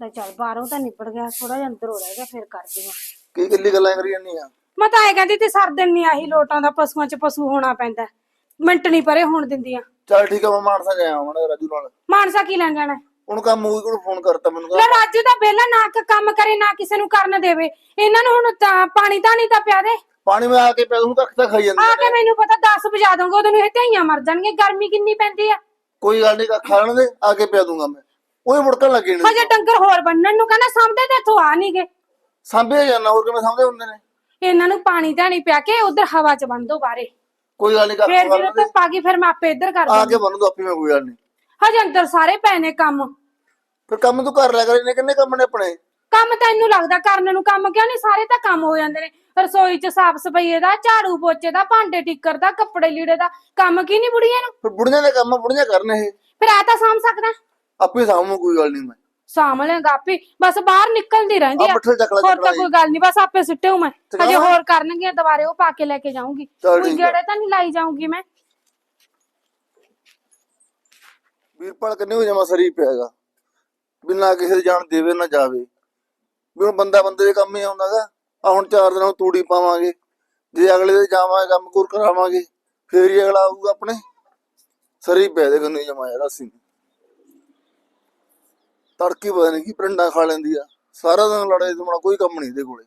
ਲੈ ਚੱਲ ਬਾਹਰੋਂ ਤਾਂ ਨਿਬੜ ਗਿਆ ਥੋੜਾ ਜਿਹਾ ਅੰਦਰ ਹੋ ਰਹਿ ਗਿਆ ਫਿਰ ਕਰਦੀ ਆ ਕੀ ਗੱਲੀ ਗੱਲਾਂ ਕਰੀ ਜਾਂਦੀ ਆ? ਮੈਂ ਤਾਂ ਇਹ ਕਹਿੰਦੀ ਤੇ ਸਰ ਦਿਨ ਨਹੀਂ ਆਹੀ ਲੋਟਾਂ ਦਾ ਪਸ਼ੂਆਂ 'ਚ ਪਸ਼ੂ ਹੋਣਾ ਪੈਂਦਾ। ਮਿੰਟ ਨਹੀਂ ਪਰੇ ਹੋਣ ਦਿੰਦੀਆਂ। ਚੱਲ ਠੀਕ ਆ ਮੈਂ ਮਾਨਸਾ ਜਾਇਆ ਹੁਣ ਰਾਜੂ ਨਾਲ। ਮਾਨਸਾ ਕੀ ਲੈਣ ਜਾਣਾ? ਉਹਨੂੰ ਕੰਮ ਮੂਵੀ ਕੋਲ ਫੋਨ ਕਰਤਾ ਮੈਨੂੰ ਲੈ ਕਹਿੰਦਾ ਰਾਜੂ ਦਾ ਬੇਲਾ ਨਾ ਕ- ਕੰਮ ਕਰੇ ਨਾ ਕਿਸੇ ਨੂੰ ਕਰਨ ਦੇਵੇ। ਇਹਨਾਂ ਨੂੰ ਹੁਣ ਤਾਂ ਪਾਣੀ ਤਾਂ ਨਹੀਂ ਤਾਂ ਪਿਆ ਦੇ। ਪਾਣੀ ਮੈਂ ਆ ਕੇ ਪਿਆ ਦੂੰ ਕੱਖ ਤਾਂ ਖਾਈ ਜਾਂਦੀ ਆ ਆ। ਕੇ ਮੈਨੂੰ ਪਤਾ 10 ਵਜਾ ਦੂੰਗਾ ਉਦੋਂ ਨੂੰ ਇਹ ਧਈਆਂ ਮਰ ਜਾਣਗੀਆਂ ਗਰਮੀ ਕਿੰਨੀ ਪੈਂਦੀ ਆ। ਕੋਈ ਗੱਲ ਨਹੀਂ ਖਾ ਲੈਣ ਦੇ ਆ ਕੇ ਪਿਆ ਦੂੰਗਾ ਮੈਂ। ਉਹੀ ਮੁੜਕਣ ਲੱਗੇ ਨੇ ਹਜੇ ਡੰਗਰ ਹੋਰ ਬੰਨਣ ਨੂੰ ਕਹਿੰਦਾ ਸਾਹਮਣੇ ਤੇ ਇੱਥੋਂ ਆ ਨਹੀਂਗੇ ਸਾਂਭੇ ਜਾਣਾ ਹੋਰ ਕਿਵੇਂ ਸਾਂਭਦੇ ਹੁੰਦੇ ਨੇ? ਇਹਨਾਂ ਨੂੰ ਪਾਣੀ ਧਾਣੀ ਪਿਆ ਕੇ ਉਧਰ ਹਵਾ 'ਚ ਬੰਨ ਦੋ ਬਾਰੇ ਕੋਈ ਗੱਲ ਨਹੀਂ ਫੇਰ ਜਦੋਂ ਆ ਗਈ ਫਿਰ ਮੈਂ ਆਪੇ ਇੱਧਰ ਕਰ ਆ ਕੇ ਬੰਨ ਦੋ ਆਪੇ ਮੈਂ ਕੋਈ ਗੱਲ ਨਹੀਂ ਹਜੇ ਅੰਦਰ ਸਾਰੇ ਪਏ ਨੇ ਕੰਮ। ਫਿਰ ਕੰਮ ਤੂੰ ਕਰ ਲਿਆ ਕਰ ਇਹਨੇ ਕਿੰਨੇ ਕੰਮ ਨੇ ਆਪਣੇ? ਕੰਮ ਤੈਨੂੰ ਲੱਗਦਾ ਕਰਨ ਨੂੰ ਕੰਮ ਕਿਉਂ ਨਹੀਂ ਸਾਰੇ ਤਾਂ ਕੰਮ ਹੋ ਜਾਂਦੇ ਨੇ। ਰਸੋਈ 'ਚ ਸਾਫ਼ ਸਫ਼ਾਈ ਦਾ ਝਾੜੂ ਪੋਚੇ ਦਾ ਭਾਂਡੇ ਟਿੱਕਰ ਦਾ ਕੱਪੜੇ ਲੀੜੇ ਦਾ ਕੰਮ ਕੀ ਨਹੀਂ ਬੁੜੀਆਂ ਨੂੰ? ਫਿਰ ਬੁੜੀਆਂ ਦੇ ਕੰਮ ਬੁੜੀਆਂ ਕਰਨ ਇਹ। ਫਿਰ ਆ ਤਾਂ ਸਾਂਭ ਸਕਦਾ। ਆਪੇ ਸਾਂਭੂ ਕੋਈ ਗੱਲ ਨਹੀਂ ਮੈਂ। ਸਾਂਭ ਲੇਗਾ ਆਪੇ ਬਸ ਬਾਹਰ ਨਿਕਲਦੀ ਰਹਿੰਦੀ ਆ। ਆ ਚੱਕ ਲੈ ਹੋਰ ਤਾਂ ਕੋਈ ਗੱਲ ਨਹੀਂ ਬਸ ਆਪੇ ਸਿੱਟੇ ਮੈਂ। ਹਜੇ। ਹੋਰ ਕਰਨਗੇ ਦੁਬਾਰੇ ਉਹ ਪਾ ਕੇ ਲੈ ਕੇ ਜਾਊਂਗੀ। ਚੱਲ ਕੋਈ ਠੀਕ ਆ। ਗੇੜੇ ਤਾਂ ਨਹੀਂ ਲਾਈ ਜਾਊਂਗੀ ਮੈਂ। ਵੀਰਪਾਲ ਕੰਨੇ ਹੋ ਜਾਵਾਂ ਸਰੀ ਪਿਆਗਾ ਬਿਨਾਂ ਕਿਸੇ ਦੀ ਜਾਣ ਦੇਵੇ ਨਾ ਜਾਵੇ। ਵੀ ਹੁਣ ਬੰਦਾ ਬੰਦੇ ਦੇ ਕੰਮ ਹੀ ਆਉਂਦਾਗਾ ਆ ਹੁਣ ਚਾਰ ਦਿਨਾਂ ਨੂੰ ਤੂੜੀ ਪਾਵਾਂਗੇ। ਜੇ ਅਗਲੇ ਦੇ ਜਾਵਾਂਗੇ ਕੰਮ ਕੁਰ ਕਰਾਵਾਂਗੇ। ਫੇਰ ਹੀ ਅਗਲਾ ਆਊਗਾ ਆਪਣੇ। ਸਰੀ ਪੈ ਦੇ ਕੰਨੇ ਜਮਾ ਯਾਰ ਅਸੀਂ ਤੜਕੀ ਪਤਾ ਨਹੀਂ ਕੀ ਪਰੰਡਾ ਖਾ ਲੈਂਦੀ ਆ। ਸਾਰਾ ਦਿਨ ਲੜੇ ਤੁਮਣਾ ਕੋਈ ਕੰਮ ਨਹੀਂ ਇਹਦੇ ਕੋਲੇ।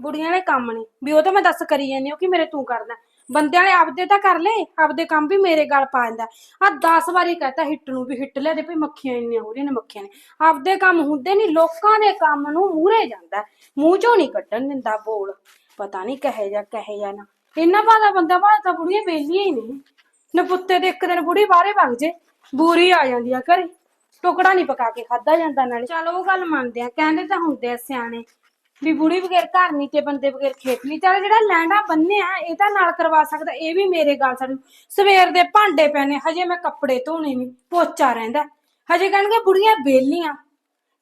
ਬੁੜੀਆਂ ਨੇ ਕੰਮ ਨਹੀਂ ਵੀ ਉਹ ਤਾਂ ਮੈਂ ਦੱਸ ਕਰੀ ਜਾਂਦੀ ਹਾਂ ਕਿ ਮੇਰੇ ਤੂੰ ਕਰਦਾ। ਬੰਦਿਆਂ ਨੇ ਆਪਦੇ ਤਾਂ ਕਰ ਲੈ, ਆਪਦੇ ਕੰਮ ਵੀ ਮੇਰੇ ਗਲ ਪਾ ਦਿੰਦਾ। ਆ 10 ਵਾਰੀ ਕਹਤਾ ਹਿੱਟ ਨੂੰ ਵੀ ਹਿੱਟ ਲੈ ਦੇ ਭਈ ਮੱਖੀਆਂ ਇੰਨੀਆਂ ਹੋ ਰਹੀਆਂ ਨੇ, ਮੱਖੀਆਂ ਨੇ। ਆਪਦੇ ਕੰਮ ਹੁੰਦੇ ਨਹੀਂ ਲੋਕਾਂ ਦੇ ਕੰਮ ਨੂੰ ਮੂਹਰੇ ਜਾਂਦਾ ਮੂੰਹ ਚੋਂ ਨਹੀਂ ਕੱਢਣ ਦਿੰਦਾ ਬੋਲ। ਪਤਾ ਨਹੀਂ ਕਹੇ ਜਾ ਕਹੇ ਜਾ ਨਾ। ਇੰਨਾ ਬਾਦਾ ਬੰਦਾ ਬਾਦਾ ਤਾਂ ਬੁੜੀਆਂ ਵੇਲੀਆਂ ਹੀ ਨੇ। ਨਪੁੱਤੇ ਦੇ ਇੱਕ ਦਿਨ ਬੁੜੀ ਬਾਹਰੇ ਵਗ ਜੇ, ਬੂਰੀ ਆ ਜਾਂਦੀ ਆ ਘਰੇ। ਟੁਕੜਾ ਨਹੀਂ ਪਕਾ ਕੇ ਖਾਦਾ ਜਾਂਦਾ ਨਾਲੇ। ਚਲ ਉਹ ਗੱਲ ਮੰਨਦੇ ਆ, ਕਹਿੰਦੇ ਤਾਂ ਹੁੰਦੇ ਆ ਸਿਆਣੇ। ਵੀ ਬੁੜੀ ਬਗੈਰ ਘਰ ਨਹੀਂ ਤੇ ਬੰਦੇ ਬਗੈਰ ਖੇਤ ਨਹੀਂ ਚੱਲ ਜਿਹੜਾ ਲੈਂਡਾ ਬੰਨਿਆ ਇਹ ਤਾਂ ਨਾਲ ਕਰਵਾ ਸਕਦਾ, ਇਹ ਵੀ ਮੇਰੇ ਗੱਲ ਛੱਡ ਸਵੇਰ ਦੇ ਭਾਂਡੇ ਪੈਣੇ, ਹਜੇ ਮੈਂ ਕੱਪੜੇ ਧੋਣੇ ਨਹੀਂ ਪੋਚਾ ਰਹਿੰਦਾ। ਹਜੇ ਕਹਿਣਗੇ ਬੁੜੀਆਂ ਬੇਲੀਆਂ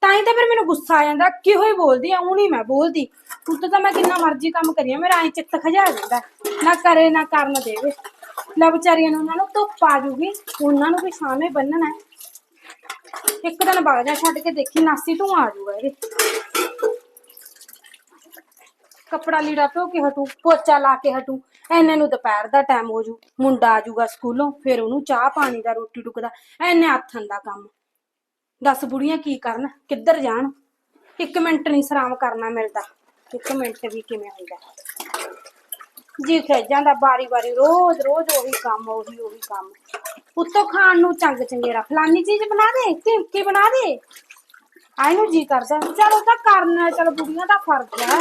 ਤਾਂ ਹੀ ਤਾਂ ਫਿਰ ਮੈਨੂੰ ਗੁੱਸਾ ਆ ਜਾਂਦਾ, ਕਿਹੋ ਹੀ ਬੋਲਦੀ ਆ ਉਹ ਨਹੀਂ ਮੈਂ ਬੋਲਦੀ। ਉੱਤ ਤਾਂ ਮੈਂ ਕਿੰਨਾ ਮਰਜ਼ੀ ਕੰਮ ਕਰੀਆ, ਮੇਰਾ ਐ ਚਿੱਤ ਖਜਾ ਜਾਂਦਾ ਨਾ ਕਰੇ, ਨਾ ਕਰਨ ਦੇਵੇ। ਲੈ ਵਿਚਾਰੀਆਂ ਨੂੰ ਉਹਨਾਂ ਨੂੰ ਧੁੱਪ ਆ ਜੂਗੀ, ਉਹਨਾਂ ਨੂੰ ਵੀ ਛਾਵੇਂ ਬੰਨਣਾ ਹੈ। ਇੱਕ ਦਿਨ ਵਗ ਜਾ ਛੱਡ ਕੇ ਦੇਖੀ, ਨਾਸੀ ਤੂੰ ਆ ਜਾਊਗਾ ਇਹਦੇ। ਕੱਪੜਾ ਲੀੜਾ ਧੋ ਕੇ ਹਟੂ, ਪੋਚਾ ਲਾ ਕੇ ਹਟੂ, ਐਨੇ ਨੂੰ ਦੁਪਹਿਰ ਦਾ ਟਾਈਮ ਹੋ ਜੂ, ਮੁੰਡਾ ਆ ਜਾਊਗਾ ਸਕੂਲੋਂ, ਫਿਰ ਉਹਨੂੰ ਚਾਹ ਪਾਣੀ ਦਾ, ਰੋਟੀ ਟੁਕਦਾ, ਐਨੇ ਆਥਣ ਦਾ ਕੰਮ। ਦੱਸ ਬੁੜੀਆਂ ਕੀ ਕਰਨ, ਕਿੱਧਰ ਜਾਣ? ਇੱਕ ਮਿੰਟ ਨਹੀਂ ਸਰਾਮ ਕਰਨਾ ਮਿਲਦਾ, ਇੱਕ ਮਿੰਟ ਵੀ ਕਿਵੇਂ ਹੁੰਦਾ ਜੀ ਖੇਜਾਂ ਦਾ ਬਾਰੀ ਬਾਰੀ ਰੋਜ਼ ਰੋਜ਼ ਉਹੀ ਕੰਮ, ਉਹੀ ਉਹੀ ਕੰਮ। ਉੱਤੋਂ ਖਾਣ ਨੂੰ ਚੰਗ ਚੰਗੇਰਾ। ਫਲਾਨੀ ਚੀਜ਼ ਬਣਾ ਦੇ? ਢਿਮਕੀ ਬਣਾ ਦੇ? ਆਈ ਨੂੰ ਜੀ ਕਰਦਾ। ਚਲ ਉਹ ਤਾਂ ਕਰਨਾ ਚਲ ਬੁੜੀਆਂ ਦਾ ਫਰਜ਼ ਹੈ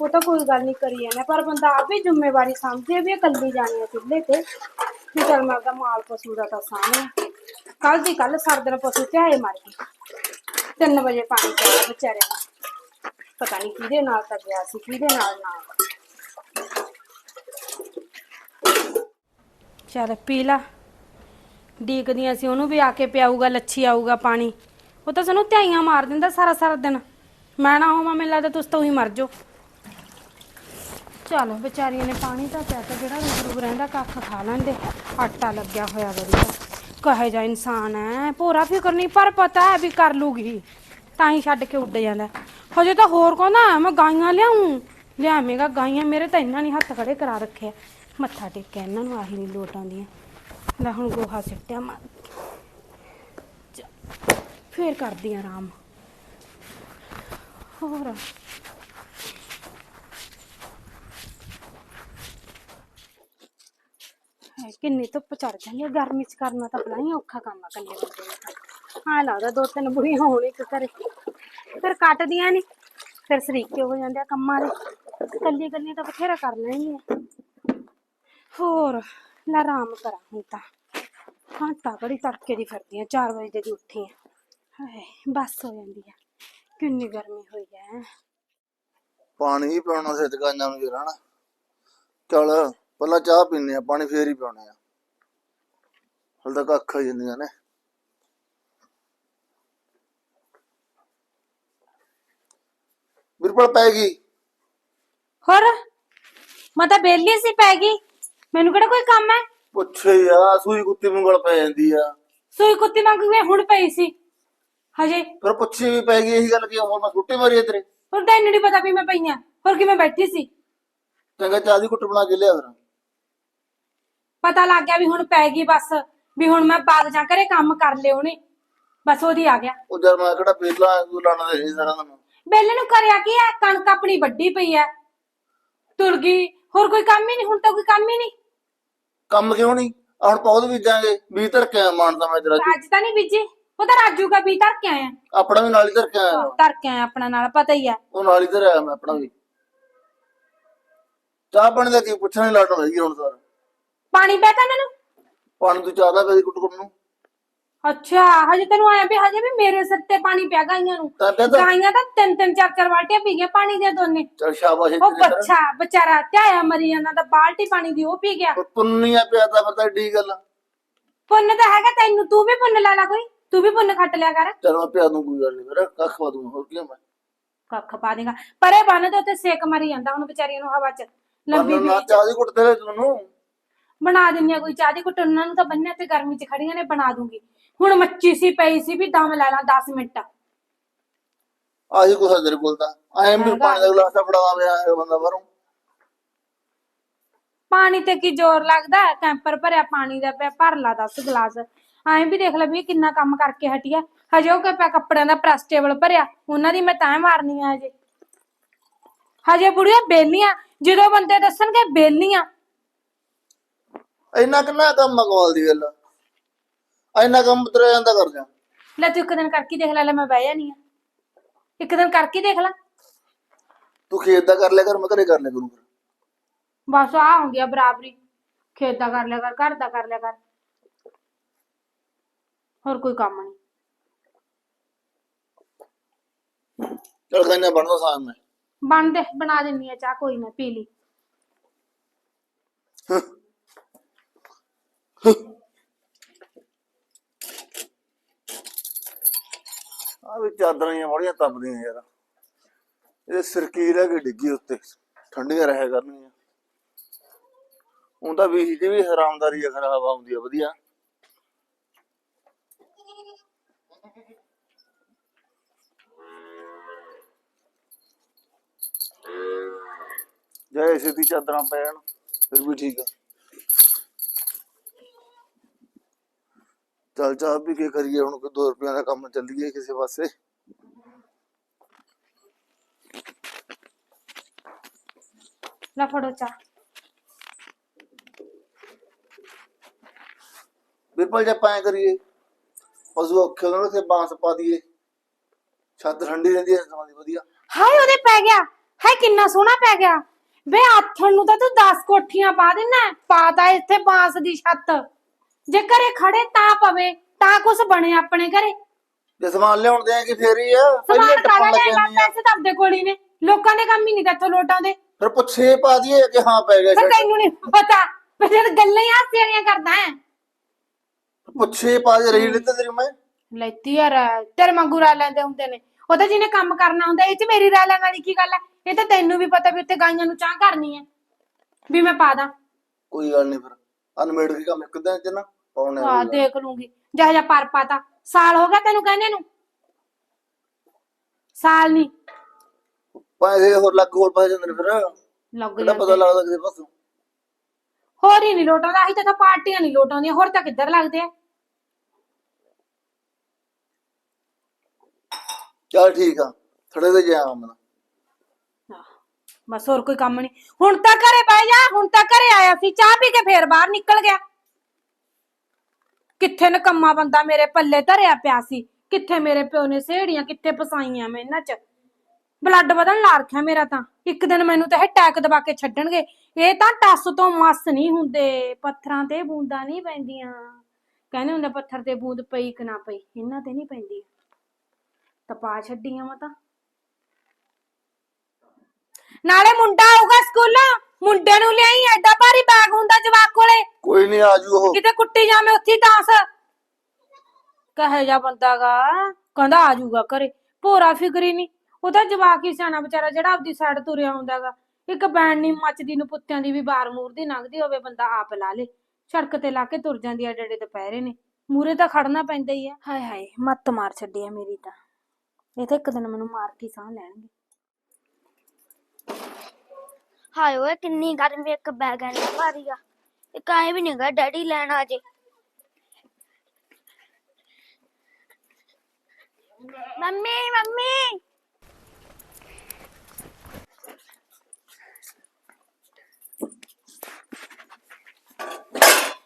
ਉਹ ਤਾਂ ਕੋਈ ਗੱਲ ਨਹੀਂ ਕਰੀ ਜਾਂਦੇ ਪਰ ਬੰਦਾ ਆਪ ਵੀ ਜ਼ਿੰਮੇਵਾਰੀ ਸਮਝੇ ਵੀ ਇਹ ਇਕੱਲੀ ਜਾਣੀ ਹੈ ਚੁੱਲ੍ਹੇ ਤੇ। ਵੀ ਚਲ ਮੈਂ ਆਪਦਾ ਮਾਲ ਪਸ਼ੂ ਦਾ ਤਾਂ ਸਾਹਮਣੇ ਕੱਲ ਦੀ ਕੱਲ ਸਰਦਨ ਪਸ਼ੂ ਧਿਆਏ ਮਰ ਗਈ 3 ਵਜੇ ਪਾਣੀ ਚਾਹਿਆ ਵਿਚਾਰੇ ਪਤਾ ਨਹੀਂ ਕਿਹਦੇ ਨਾਲ ਤਾਂ ਗਿਆ ਸੀ, ਕਿਹਦੇ ਨਾਲ ਨਾ ਚੱਲ ਪੀ ਲਾ। ਡੀਕਦੀਆਂ ਸੀ ਉਹਨੂੰ ਵੀ ਆ ਕੇ ਪਿਆਊਗਾ, ਲੱਛੀ ਆਊਗਾ ਪਾਣੀ। ਉਹ ਤਾਂ ਸਾਨੂੰ ਧਿਆਈਆਂ ਮਾਰ ਦਿੰਦਾ ਸਾਰਾ ਸਾਰਾ ਦਿਨ। ਮੈਂ ਨਾ ਹੋਵਾਂ, ਮੈਨੂੰ ਲੱਗਦਾ ਤੁਸੀਂ ਤਾਂ ਉਹੀ ਮਰ ਜਾਓ। ਚਲੋ ਵਿਚਾਰੀਆਂ ਨੇ ਪਾਣੀ ਤਾਂ ਪਿਆ ਤਾਂ ਜਿਹੜਾ ਰੁਕ ਰੁਕ ਰਹਿੰਦਾ, ਕੱਖ ਖਾ ਲੈਂਦੇ। ਆਟਾ ਲੱਗਿਆ ਹੋਇਆ ਵਧੀਆ। ਕਹੇ ਜਾ ਇਨਸਾਨ ਹੈ ਭੋਰਾ ਫਿਕਰ ਨਹੀਂ, ਪਰ ਪਤਾ ਹੈ ਵੀ ਕਰ ਲੂਗੀ। ਤਾਂ ਹੀ ਛੱਡ ਕੇ ਉੱਡ ਜਾਂਦਾ। ਹਜੇ ਤਾਂ ਹੋਰ ਕਹਿੰਦਾ ਮੈਂ ਗਾਈਆਂ ਲਿਆਉਂ ਲਿਆਵੇਂਗਾ ਗਾਈਆਂ, ਮੇਰੇ ਤਾਂ ਇਹਨਾਂ ਨਹੀਂ ਹੱਥ ਖੜੇ ਕਰਾ ਰੱਖਿਆ। ਮੱਥਾ ਟੇਕਿਆ ਇਹਨਾਂ ਨੂੰ ਆਹੀ ਨਹੀਂ ਲੋਟ ਆਉਂਦੀਆਂ ਲੈ ਹੁਣ ਗੋਹਾ ਸਿੱਟਿਆ ਮਾਰ ਚ- ਫੇਰ ਕਰਦੀ ਆ ਆਰਾਮ। ਹੋਰ? ਹਾਏ, ਕਿੰਨੀ ਧੁੱਪ ਚੜ ਜਾਂਦੀ ਹੈ ਗਰਮੀ ਚ ਕਰਨਾ ਤਾਂ ਬੜਾ ਹੀ ਔਖਾ ਕੰਮ ਆ ਕੰਨੇ ਬੰਦੇ ਨੂੰ ਹਾਂ ਲੱਗਦਾ ਦੋ ਤਿੰਨ ਬੁੜੀਆਂ ਹੋਣ ਇੱਕ ਘਰੇ। ਫਿਰ ਕੱਟਦੀਆਂ ਨਹੀਂ ਫਿਰ ਸਰੀਕੇ ਹੋ ਜਾਂਦੇ ਆ ਕੰਮਾਂ ਦੇ। ਕੱਲੀ ਕੱਲੀ ਤਾਂ ਬਥੇਰਾ ਕਰ ਲੈਣਗੀਆਂ ਹੋਰ ਲੈ ਆਰਾਮ ਕਰਾਂ ਹੁਣ ਤਾਂ। ਘੰਟਾ ਘੜੀ ਤੜਕੇ ਦੀ ਫਿਰਦੀ ਆ 4 ਵਜੇ ਦੀ ਉੱਠੀ ਆ। ਹਾਏ ਬੱਸ ਹੋ ਜਾਂਦੀ ਆ। ਕਿੰਨੀ ਗਰਮੀ ਹੋਈ ਐ। ਪਾਣੀ ਹੀ ਪਿਉਣਾ ਸਿੱਧ ਗਾਂਜਾਂ ਨੂੰ ਜਰਾ ਨਾ। ਚਲ ਪਹਿਲਾਂ ਚਾਹ ਪੀਨੇ ਆ ਪਾਣੀ ਫੇਰ ਹੀ ਪਿਉਣੇ ਆ। ਹਲ ਤੱਕ ਅੱਖਾਂ ਜਾਂਦੀਆਂ ਨੇ। ਬਿਰਪਲ ਪੈ ਗਈ? ਹੋਰ? ਮੈਂ ਤਾਂ ਬੇਲੀ ਸੀ ਪੈ ਗਈ। ਮੈਨੂੰ ਕਿਹੜਾ ਕੋਈ ਕੰਮ ਹੈ? ਪੁੱਛੇ ਆ ਸੂਈ ਕੁੱਤੀ ਮੰਗਲ ਪੈ ਜਾਂਦੀ ਆ। ਸੂਈ ਕੁੱਤੀ ਮੰਗ ਕੇ ਹੁਣ ਪਈ ਸੀ। ਹਜੇ ਫਿਰ ਪੁੱਛੀ ਵੀ ਪੈ ਗਈ ਇਹੀ ਗੱਲ ਕਿ ਹੋਰ ਮੈਂ ਛੁੱਟੀ ਮਾਰੀ ਤੇਰੇ ਹੁਣ ਤੈਨੂੰ ਨਹੀਂ ਪਤਾ ਵੀ ਮੈਂ ਪਈਆਂ ਹੋਰ ਕਿਵੇਂ ਬੈਠੀ ਸੀ? ਚੰਗਾ ਚਾਹ ਦੀ ਘੁੱਟ ਬਣਾ ਕੇ ਲਿਆ ਫਿਰ। ਪਤਾ ਲੱਗ ਗਿਆ ਵੀ ਹੁਣ ਪੈ ਗਈ ਬਸ ਵੀ ਹੁਣ ਮੈਂ ਬਾਗ ਜਾ ਕਰੇ ਕੰਮ ਕਰ ਲਿਓ ਉਹਨੇ। ਬਸ ਉਹਦੀ ਆ ਗਿਆ। ਉਹ ਜਦ ਮੈਂ ਕਿਹੜਾ ਤੂੰ ਲਾਣਾ ਦੇ ਸਾਰਾ ਦਿਨ। ਬੇਲੇ ਨੂੰ ਕਰਿਆ ਕੀ ਹੈ? ਕਣਕ ਆਪਣੀ ਵੱਡੀ ਪਈ ਹੈ। ਤੁਰ ਗਈ। ਹੋਰ ਕੋਈ ਕੰਮ ਹੀ ਨਹੀਂ ਹੁਣ ਤਾਂ ਕੋਈ ਕੰਮ ਹੀ ਨਹੀਂ ਕੰਮ ਕਿਉਂ ਨਹੀਂ? ਹੁਣ ਪੌਦ ਬੀਜਾਂਗੇ ਵੀ ਧਰਕੇ ਮਾਨਦਾ ਮੈਂ ਤੇਰਾ ਅੱਜ ਤਾਂ ਨਹੀਂ ਬੀਜੇ। ਉਹ ਤਾਂ ਰਾਜੂ ਕਾ ਵੀ ਧਰ ਕੇ ਆਇਆ। ਆਪਣਾ ਵੀ ਨਾਲ ਹੀ ਧਰਕੇ ਆਇਆ। ਧਰ ਕੇ ਆਇਆ ਆਪਣਾ ਨਾਲ ਪਤਾ ਹੀ ਹੈ ਉਹ ਨਾਲ ਹੀ ਧਰਿਆ ਮੈਂ ਆਪਣਾ ਵੀ। ਚਾਹ ਪਾਣੀ ਦਾ ਕੀ ਪੁੱਛਣ ਲਾਟ ਹੋਈ ਹੁਣ ਸਰ ਪਾਣੀ ਪੈ ਮੈਨੂੰ? ਪਾਣੀ ਤੂੰ ਚਾਹ ਦਾ ਪੈ ਕੁੱਟ ਕੁੱਟ ਨੂੰ। ਅੱਛਾ ਹਜੇ ਤੈਨੂੰ ਆਇਆ ਵੀ ਹਜੇ ਵੀ ਮੇਰੇ ਸਿਰ ਤੇ ਪਾਣੀ ਪਿਆ ਗਾਈਆਂ ਨੂੰ। ਤਾਂ ਪਿਆ ਤਾਂ ਗਾਈਆਂ ਤਾਂ ਤਿੰਨ ਤਿੰਨ ਚਾਰ ਚਾਰ ਬਾਲਟੀਆਂ ਪੀ ਗਈਆਂ ਪਾਣੀ ਦੀਆਂ ਦੋਨੇ। ਚਲ ਸ਼ਾਬਾਸ਼ ਉਹ ਬੱਚਾ ਵਿਚਾਰਾ ਧਿਆਇਆ ਮਰੀ ਜਾਂਦਾ ਤਾਂ ਬਾਲਟੀ ਪਾਣੀ ਦੀ ਉਹ ਪੀ ਗਿਆ। ਪੁੰਨੀਆ ਪਿਆ ਤਾਂ ਫਿਰ ਤਾਂ ਏਡੀ ਗੱਲ ਪੁੰਨ ਤਾਂ ਹੈਗਾ ਤੈਨੂੰ ਤੂੰ ਵੀ ਪੁੰਨ ਲੈ ਲਾ ਕੋਈ। ਤੂੰ ਵੀ ਪੁੰਨ ਖੱਟ ਲਿਆ ਕਰ। ਚਲ ਮੈਂ ਪਿਆ ਦੂੰ ਕੋਈ ਗੱਲ ਨਹੀਂ ਮੇਰਾ ਕੱਖ ਪਾ ਦੂੰ ਹੋਰ ਕੀ ਆ ਮੈਂ। ਕੱਖ ਪਾ ਦੇਗਾ। ਪਰੇ ਬੰਨ ਦੇ ਉੱਤੇ ਸੇਕ ਮਰੀ ਜਾਂਦਾ ਹੁਣ ਵਿਚਾਰੀਆਂ ਨੂੰ ਹਵਾ 'ਚ। ਲੰਬੀ ਬੰਨ ਵੀ। ਨਾ ਚਾਹ ਦੀ ਘੁੱਟ ਦੇ ਤੈਨੂੰ ਬਣਾ ਦਿੰਨੀ ਆ ਕੋਈ ਚਾਹ ਦੀ ਘੁੱਟ ਉਹਨਾਂ ਨੂੰ ਤਾਂ ਬੰਨਿਆ ਤੇ ਗਰਮੀ 'ਚ ਖੜੀਆਂ ਨੇ ਬਣਾ ਦੂੰਗੀ। ਹੁਣ ਮੱਚੀ ਸੀ ਪਈ ਸੀ ਵੀ ਦਮ ਲੈ ਲਾਂ 10 ਮਿੰਟ। ਆਹੀ ਕੁਛ ਆ ਤੇਰੇ ਕੋਲ ਤਾਂ। ਐਂ ਵੀ ਪਾਣੀ ਦਾ ਗਲਾਸ ਤਾਂ ਫੜਾਵਾ ਪਿਆ ਇਹ ਬੰਦਾ ਬਾਹਰੋਂ। ਪਾਣੀ ਤੇ ਕੀ ਜ਼ੋਰ ਲੱਗਦਾ? ਹੈ? ਕੈਂਪਰ ਭਰਿਆ ਪਾਣੀ ਦਾ ਪਿਆ ਭਰ ਲਾ 10 ਗਲਾਸ। ਐਂ ਵੀ ਦੇਖ ਲੈ ਵੀ ਇਹ ਕਿੰਨਾ ਕੰਮ ਕਰਕੇ ਹਟੀ ਆ। ਹਜੇ ਉਹ ਪਿਆ ਕੱਪੜਿਆਂ ਦਾ ਪ੍ਰੈਸ ਟੇਬਲ ਭਰਿਆ ਉਹਨਾਂ ਦੀ ਮੈਂ ਤਾਂ ਮਾਰਨੀ ਆ ਹਜੇ। ਹਜੇ ਬੁੜੀਆਂ ਬੇਲੀਆਂ ਜਦੋਂ ਬੰਦੇ ਦੱਸਣਗੇ ਬੇਲੀਆਂ ਇੰਨਾ ਕਿੰਨਾ ਕੰਮ ਮਗਵਾਲ ਦੀ ਗੱਲ ਆ। ਇੰਨਾ ਕੰਮ ਤੇਰਾ ਜਾਂਦਾ ਕਰ ਜਾ। ਲੈ ਤੂੰ ਇੱਕ ਦਿਨ ਕਰਕੇ ਦੇਖ ਲੈ ਲੈ ਮੈਂ ਬਹਿ ਜਾਨੀ ਆ। ਇੱਕ ਦਿਨ ਕਰਕੇ ਦੇਖ ਲੈ। ਤੂੰ ਖੇਤ ਦਾ ਕਰ ਲਿਆ ਕਰ ਮੈਂ ਘਰੇ ਕਰ ਲਿਆ ਕਰੂੰ ਫਿਰ ਬਸ ਆ ਹੋ ਗਿਆ ਬਰਾਬਰੀ। ਖੇਤ ਦਾ ਕਰ ਲਿਆ ਕਰ ਘਰ ਦਾ ਕਰ ਲਿਆ ਕਰ। ਹੋਰ ਕੋਈ ਕੰਮ ਨਹੀਂ। ਚਲ ਕਹਿੰਦਾ ਬਣਦਾ ਸਾਂ ਮੈਂ। ਬਣ ਦੇ ਬਣਾ ਦਿੰਨੀ ਆ ਚਾਹ ਕੋਈ ਨਾ ਪੀ ਲਈ। ਆ ਵੀ ਚਾਦਰਾਂ ਹੀ ਬੜੀਆਂ ਤਪਦੀਆਂ ਯਾਰ। ਇਹ ਸਰਕੀਰ ਹੈ ਕਿ ਡਿੱਗੀ ਉੱਤੇ। ਠੰਡੀਆਂ ਰਹਿ ਕਰਨੀਆਂ। ਉਹਦਾ ਵੀ ਜੀ ਵੀ ਹਰਾਮਦਾਰੀ ਆ, ਖਰਾਬ ਆਉਂਦੀ ਆ, ਵਧੀਆ। ਜੇ ਇਸੇ ਚਾਦਰਾਂ ਪੈਣ, ਫਿਰ ਵੀ ਠੀਕ ਆ। ਚੱਲ ਚਾਹ ਵੀ ਕੀ ਕਰੀਏ ਹੁਣ ਕੋਈ 2 ਰੁਪਈਆ ਦਾ ਕੰਮ ਚੱਲੀਏ ਕਿਸੇ ਪਾਸੇ। ਲੈ ਫੜੋ ਚਾਹ। ਬਿਰਪਲ ਜੇ ਐਂ ਕਰੀਏ ਪਸ਼ੂ ਔਖੇ ਉਹਨਾਂ ਨੂੰ ਤੇ ਬਾਂਸ ਪਾ ਦਈਏ। ਛੱਤ ਠੰਡੀ ਰਹਿੰਦੀ ਹੈ ਸਮਾਂ ਦੀ ਵਧੀਆ। ਹਾਏ ਉਹਦੇ ਪੈ ਗਿਆ। ਹਾਏ ਕਿੰਨਾ ਸੋਹਣਾ ਪੈ ਗਿਆ। ਵੇ ਆਥਣ ਨੂੰ ਤਾਂ ਤੂੰ 10 ਕੋਠੀਆਂ ਪਾ ਦੇਣਾ ਪਾਤਾ ਇੱਥੇ ਬਾਂਸ ਦੀ ਛੱਤ। ਜੇ ਘਰੇ ਖੜੇ ਤਾਂ ਪਵੇ ਤਾਂ ਕੁਝ ਬਣੇ ਆਪਣੇ ਘਰੇ। ਜੇ ਸਮਾਨ ਲਿਆਉਣ ਦੇ ਆ ਕਿ ਫੇਰ ਹੀ ਆ? ਸਮਾਨ ਕਾਲਾ ਲੱਗੇ ਲੈਣਾ ਨਹੀਂ ਆ। ਪੈਸੇ ਤਾਂ ਆਪਦੇ ਕੋਲ ਹੀ ਨੇ। ਲੋਕਾਂ ਦੇ ਕੰਮ ਹੀ ਨਹੀਂ ਤਾਂ ਲੋਟਾਂ ਦੇ। ਫਿਰ ਪੁੱਛੇ ਪਾ ਦਈਏ ਕਿ ਹਾਂ ਪੈ ਗਿਆ ਤੈਨੂੰ ਨਹੀਂ ਪਤਾ। ਮੈਂ ਜਦ ਗੱਲਾਂ ਹੀ ਹਾਸੇ ਵਾਲੀਆਂ ਕਰਦਾ ਹੈ। ਪੁੱਛੇ ਪਾ ਦੇ ਰਹੀ ਲਿੱਤੇ ਤੇਰੀ ਮੈਂ। ਲੈਤੀ ਯਾਰ ਤੇਰੇ ਵਾਂਗੂ ਰਾਹ ਲੈਂਦੇ ਹੁੰਦੇ ਨੇ। ਉਹ ਤਾਂ ਜਿਹਨੇ ਕੰਮ ਕਰਨਾ ਹੁੰਦਾ ਇਹ ਚ ਮੇਰੀ ਰਾਹ ਲੈਣ ਵਾਲੀ ਕੀ ਗੱਲ ਹੈ ਇਹ ਤਾਂ ਤੈਨੂੰ ਵੀ ਪਤਾ ਵੀ ਉੱਥੇ ਗਾਈਆਂ ਨੂੰ ਚਾਹ ਕਰਨੀ ਹੈ ਵੀ ਮੈਂ ਪਾ ਦਾਂ। ਕੋਈ ਗੱਲ ਨਹੀਂ ਫਿਰ। ਅਨਮੇਡ ਕੀ ਕੰਮ ਇੱਕ ਦਿਨ ਚ ਨਾ। ਪਾਉਣੇ ਹਾਂ ਦੇਖ ਲੂੰਗੀ। ਜਿਹੋ ਜਿਹਾ ਪਰ ਪਾਤਾ। ਸਾਲ ਹੋ ਗਿਆ ਤੈਨੂੰ ਕਹਿੰਦੇ ਨੂੰ? ਸਾਲ ਨਹੀਂ। ਪੈਸੇ ਹੋਰ ਲੱਗ ਹੋਰ ਪੈ ਜਾਂਦੇ ਨੇ ਫਿਰ। ਲੱਗ ਕਿਹੜਾ ਪਤਾ ਜਾਂਦੇ ਲੱਗਦਾ ਕਿਸੇ ਪਾਸੋਂ? ਹੋਰ ਹੀ ਨਹੀਂ ਲੋਟਾਉਂਦਾ ਅਸੀਂ ਤਾਂ ਪਾਰਟੀਆਂ ਨਹੀਂ ਲੋਟਾਉਂਦੀਆਂ। ਹੋਰ ਤਾਂ ਕਿੱਧਰ ਲੱਗਦੇ ਆ? ਚੱਲ ਠੀਕ ਆ ਥੜੇ ਤੇ ਜਾ ਮੈਂ। ਬਸ ਹੋਰ ਕੋਈ ਕੰਮ ਨਹੀਂ। ਹੁਣ ਤਾਂ ਘਰੇ ਬਹਿ ਜਾ ਹੁਣ ਤਾਂ ਘਰੇ ਆਇਆ ਸੀ। ਚਾਹ ਪੀ ਕੇ ਫੇਰ ਬਾਹਰ ਨਿਕਲ ਗਿਆ। ਕਿੱਥੇ ਨਕੰਮਾ ਬੰਦਾ ਮੇਰੇ ਪੱਲੇ ਧਰਿਆ ਪਿਆ ਸੀ? ਕਿੱਥੇ ਮੇਰੇ ਪਿਓ ਨੇ ਸੇੜੀਆਂ ਕਿੱਥੇ ਫਸਾਈਆਂ ਮੈਂ ਇਹਨਾਂ 'ਚ? ਬਲੱਡ ਵਧਣ ਲਾ ਰੱਖਿਆ ਮੇਰਾ ਤਾਂ। ਇੱਕ ਦਿਨ ਮੈਨੂੰ ਤਾਂ ਇਹ ਟੈਕ ਦਬਾ ਕੇ ਛੱਡਣਗੇ। ਇਹ ਤਾਂ ਟੱਸ ਤੋਂ ਮਸ ਨਹੀਂ ਹੁੰਦੇ। ਪੱਥਰਾਂ ਤੇ ਬੂੰਦਾਂ ਨਹੀਂ ਪੈਂਦੀਆਂ। ਕਹਿੰਦੇ ਹੁੰਦੇ ਪੱਥਰ ਤੇ ਬੂੰਦ ਪਈ ਕਿ ਨਾ ਪਈ। ਇਹਨਾਂ ਤੇ ਨਹੀਂ ਪੈਂਦੀ ਤਪਾ ਛੱਡੀਆਂ ਮੈਂ ਤਾਂ। ਨਾਲੇ ਮੁੰਡਾ ਆਊਗਾ ਸਕੂਲੋਂ? ਮੁੰਡੇ ਨੂੰ ਲਿਆਈ ਐਡਾ ਭਾਰੀ ਬੈਗ ਹੁੰਦਾ ਜਵਾਕ ਕੋਲੇ। ਕੋਈ ਨਹੀਂ ਆਜੂ ਉਹ। ਕਿਤੇ ਕੁੱਟੀ ਜਾਵੇਂ ਉੱਥੇ ਤਾਸ ਕਹੇ ਜਾ ਬੰਦਾਗਾ ਕਹਿੰਦਾ ਆ ਜਾਊਗਾ ਘਰੇ। ਭੋਰਾ ਫਿਕਰੀ ਨਹੀਂ ਉਹਦਾ ਜਵਾਕ ਹੀ ਸਿਆਣਾ ਵਿਚਾਰਾ ਜਿਹੜਾ ਆਪਦੀ ਸਾਈਡ ਤੁਰਿਆ ਹੁੰਦਾਗਾ ਇੱਕ ਬੈਣ ਨਹੀਂ ਮੱਚਦੀ ਨੂੰ ਪੁੱਤਿਆਂ ਦੀ ਵੀ ਬਾਰ ਮੂਰ ਦੀ ਲੰਘਦੀ ਹੋਵੇ ਬੰਦਾ ਆਪ ਲਾ ਲੇ। ਸੜਕ ਤੇ ਲਾ ਕੇ ਤੁਰ ਜਾਂਦੀ ਆ ਡੇੜੇ ਦੁਪਹਿਰੇ ਨੇ। ਮੂਰੇ ਤਾਂ ਖੜਨਾ ਪੈਂਦਾ ਹੀ ਆ। ਹਾਏ ਹਾਏ ਮੱਤ ਮਾਰ ਛੱਡੀ ਆ ਮੇਰੀ ਤਾਂ। ਇਹ ਤਾਂ ਇੱਕ ਦਿਨ ਮੈਨੂੰ ਮਾਰ ਕੇ ਸਾਹ ਲੈਣਗੇ। ਹਾਏ ਓਏ ਕਿੰਨੀ ਗਰਮੀ ਇੱਕ ਬੈਗ ਐ ਭਾਰੀ ਆ। ਇੱਕ ਐ ਵੀ ਨਹੀਂਗਾ ਡੈਡੀ ਲੈਣ ਆ ਜੇ। Mummy mummy.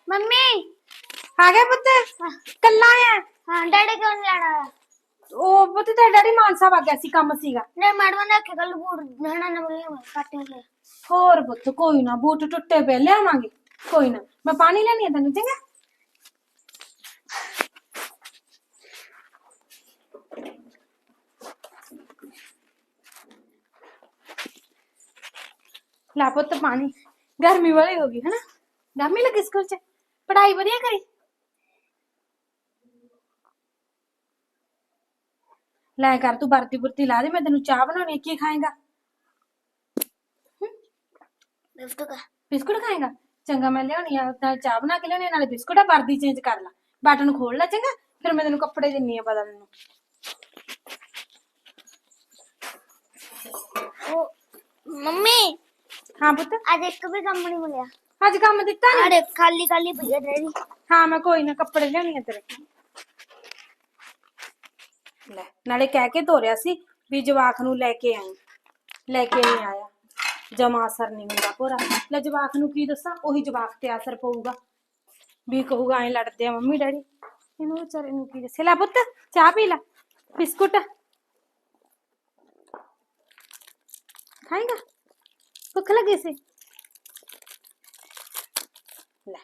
ਮੰਮੀ। ਆ ਗਿਆ ਪੁੱਤ? ਕੱਲਾ ਆ? ਹਾਂ ਡੈਡੀ ਕਿਉਂ ਨੀ ਲੈਣ ਆਇਆ? ਉਹ ਪੁੱਤ ਤੇ ਡੈਡੀ ਮਾਨਸਾ ਵਗ ਗਿਆ ਸੀ ਕੰਮ ਸੀਗਾ। ਨੇ ਮੈਡਮ ਨੇ ਆਖਿਆ ਕੱਲ ਬੂਟ ਦੇਣਾ ਨਾ ਬੋਲੀ ਮੈਂ ਕੱਟੇ ਹੋਰ ਪੁੱਤ ਕੋਈ ਨਾ ਬੂਟ ਟੁੱਟੇ ਪਏ ਲਿਆਵਾਂਗੇ। ਕੋਈ ਨਾ ਮੈਂ ਪਾਣੀ ਲੈਣੀ ਆ ਤੈਨੂੰ ਚੰਗਾ? ਲਾ ਪੁੱਤ ਪਾਣੀ ਗਰਮੀ ਵਾਲੀ ਹੋ ਗਈ ਹੈ ਨਾ ਗਰਮੀ ਲੱਗੀ ਸਕੂਲ ਚ? ਪੜ੍ਹਾਈ ਵਧੀਆ ਕਰੀ? ਲੈ ਕਰ ਤੂੰ ਵਰਤੀ ਬੁਰਤੀ ਲਾ ਦੇ ਮੈਂ ਤੈਨੂੰ ਚਾਹ ਬਣਾਉਣੀ ਆ, ਕੀ ਖਾਏਗਾ? ਬਿਸਕੁਟ। ਖਾ। ਬਿਸਕੁਟ ਖਾਏਗਾ? ਚੰਗਾ ਮੈਂ ਲਿਆਉਣੀ ਆ। ਨਾਲ ਚਾਹ ਬਣਾ ਕੇ ਲਿਆਉਣੀ ਆ ਨਾਲੇ ਬਿਸਕੁਟ ਆ ਵਰਦੀ ਚੇਂਜ ਕਰ ਲਾ। ਬਟਨ ਖੋਲ ਲੈ ਚੰਗਾ ਫਿਰ ਮੈਂ ਤੈਨੂੰ ਕੱਪੜੇ ਦਿੰਨੀ ਆ ਬਦਲਣ ਨੂੰ। ਉਹ ਮੰਮੀ! ਹਾਂ ਪੁੱਤ? ਅੱਜ ਇੱਕ ਵੀ ਕੰਮ ਨਹੀਂ ਮਿਲਿਆ। ਅੱਜ ਕੰਮ ਦਿੱਤਾ ਨੀ? ਅਰੇ ਖਾਲੀ ਖਾਲੀ ਪਈ ਡੈਡੀ। ਹਾਂ ਮੈਂ ਕੋਈ ਨਾ ਕੱਪੜੇ ਲਿਆਉਣੀ ਆ ਤੇਰੇ ਲੈ ਨਾਲੇ ਕਹਿ ਕੇ ਤੋਰਿਆ ਸੀ ਵੀ ਜਵਾਕ ਨੂੰ ਲੈ ਕੇ ਆਈ। ਲੈ ਕੇ ਨਹੀਂ ਆਇਆ। ਜਮਾ ਅਸਰ ਨਹੀਂ ਹੁੰਦਾ ਪੂਰਾ ਲੈ ਜਵਾਕ ਨੂੰ ਕੀ ਦੱਸਾਂ? ਉਹੀ ਜਵਾਕ ਤੇ ਅਸਰ ਪਊਗਾ। ਵੀ ਕਹੂਗਾ, ਐ ਲੜਦੇ ਆ ਮੰਮੀ, ਡੈਡੀ। ਇਹਨੂੰ ਵਿਚਾਰੇ ਨੂੰ ਕੀ ਦੱਸੇ? ਲੈ ਪੁੱਤ, ਚਾਹ ਪੀ ਲੈ। ਬਿਸਕੁਟ। ਖਾਏਗਾ? ਭੁੱਖ ਲੱਗੀ ਸੀ? ਲੈ।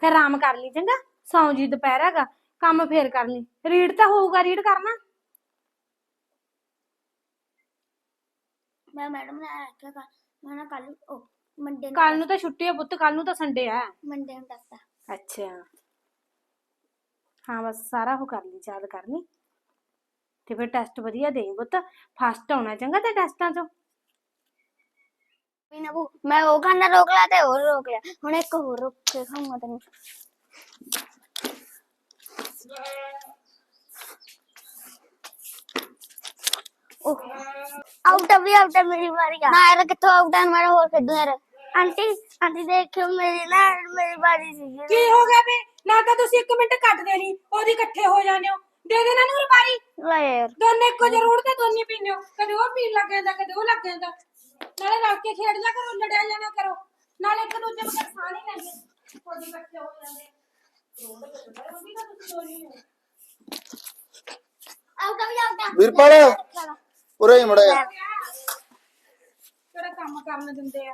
ਫਿਰ ਆਰਾਮ ਕਰ ਲਈ, ਚੰਗਾ। ਸੌਂ ਜੀ ਦੁਪਹਿਰ ਹੈਗਾ। ਕੰਮ ਫੇਰ ਕਰ ਲਈ ਰੀਡ ਤਾਂ ਹੋਊਗਾ ਰੀਡ ਕਰਨਾ। ਮੈਂ ਮੈਡਮ ਨੇ ਆਖਿਆ ਕੱਲ ਮੈਂ ਨਾ ਕੱਲ ਉਹ ਮੰਡੇ ਨੂੰ ਕੱਲ ਨੂੰ ਤਾਂ ਛੁੱਟੀ ਹੈ ਪੁੱਤ ਕੱਲ ਨੂੰ ਤਾਂ ਸੰਡੇ ਆ। ਮੰਡੇ ਨੂੰ ਦੱਸਦਾ ਅੱਛਾ। ਹਾਂ ਬਸ ਸਾਰਾ ਉਹ ਕਰ ਲਈ ਯਾਦ ਕਰ ਲਈ। ਤੇ ਫਿਰ ਟੈਸਟ ਵਧੀਆ ਦੇਈ ਪੁੱਤ ਫਸਟ ਆਉਣਾ ਚੰਗਾ ਤੇ ਟੈਸਟਾਂ ਚੋਂ? ਵੀ ਨਾ ਬੂ ਮੈਂ ਉਹ ਖਾਣਾ ਰੋਕ ਲਿਆ ਤੇ ਹੋਰ ਰੋਕ ਲਿਆ ਹੁਣ ਇੱਕ ਹੋਰ ਰੋਕ ਕੇ ਖਾਊਂਗਾ ਤੈਨੂੰ। ਆਊਟ ਵੀ ਆਊਟ ਮੇਰੀ ਵਾਰੀ ਆ। ਮੈਂ ਯਾਰ ਕਿੱਥੋਂ ਆਊਟ ਆ ਮੇਰਾ ਹੋਰ ਖੇਡੂ ਯਾਰ। ਆਂਟੀ ਆਂਟੀ ਦੇਖਿਓ ਮੇਰੀ ਨਾ ਮੇਰੀ ਵਾਰੀ ਸੀ ਕੀ ਹੋ ਗਿਆ ਵੇ? ਨਾ ਤਾਂ ਤੁਸੀਂ 1 ਮਿੰਟ ਕੱਟ ਦੇਣੀ ਉਹਦੀ ਇਕੱਠੇ ਹੋ ਜਾਂਦੇ ਹੋ। ਦੇ ਦੇਣਾ ਨੂੰ ਰਮਾਰੀ ਲੈ ਯਾਰ। ਦੋਨੇ ਇੱਕੋ ਜਿਹੇ ਰੋਡ ਤੇ ਦੋਨੇ ਪੀਂਦੇ ਹੋ। ਕਦੇ ਉਹ ਪੀਣ ਲੱਗ ਜਾਂਦਾ ਕਦੇ ਉਹ ਲੱਗ ਜਾਂਦਾ। ਨਾਲੇ ਰਲ ਕੇ ਖੇਡ ਲਿਆ ਕਰੋ ਲੜਿਆ ਜਾਣਾ ਕਰੋ। ਨਾਲੇ ਇੱਕ ਦੂਜੇ ਨੂੰ ਸਾਹ ਨਹੀਂ ਲੈਂਦੇ। ਕੋਈ ਇਕੱਠੇ ਹੋ ਜਾਂਦੇ। ਰੋਡ ਤੇ ਤਾਂ ਮੰਮੀ ਤਾਂ ਤੁਸੀਂ ਦੋਨੀ ਹੋ ਆਊਟ ਵੀ ਆਊਟ ਵੀਰਪਾਲ ਉਰੇ ਹੀ ਮੜਿਆ। ਕਿਹੜਾ ਕੰਮ ਕਰਨ ਦਿੰਦੇ ਆ?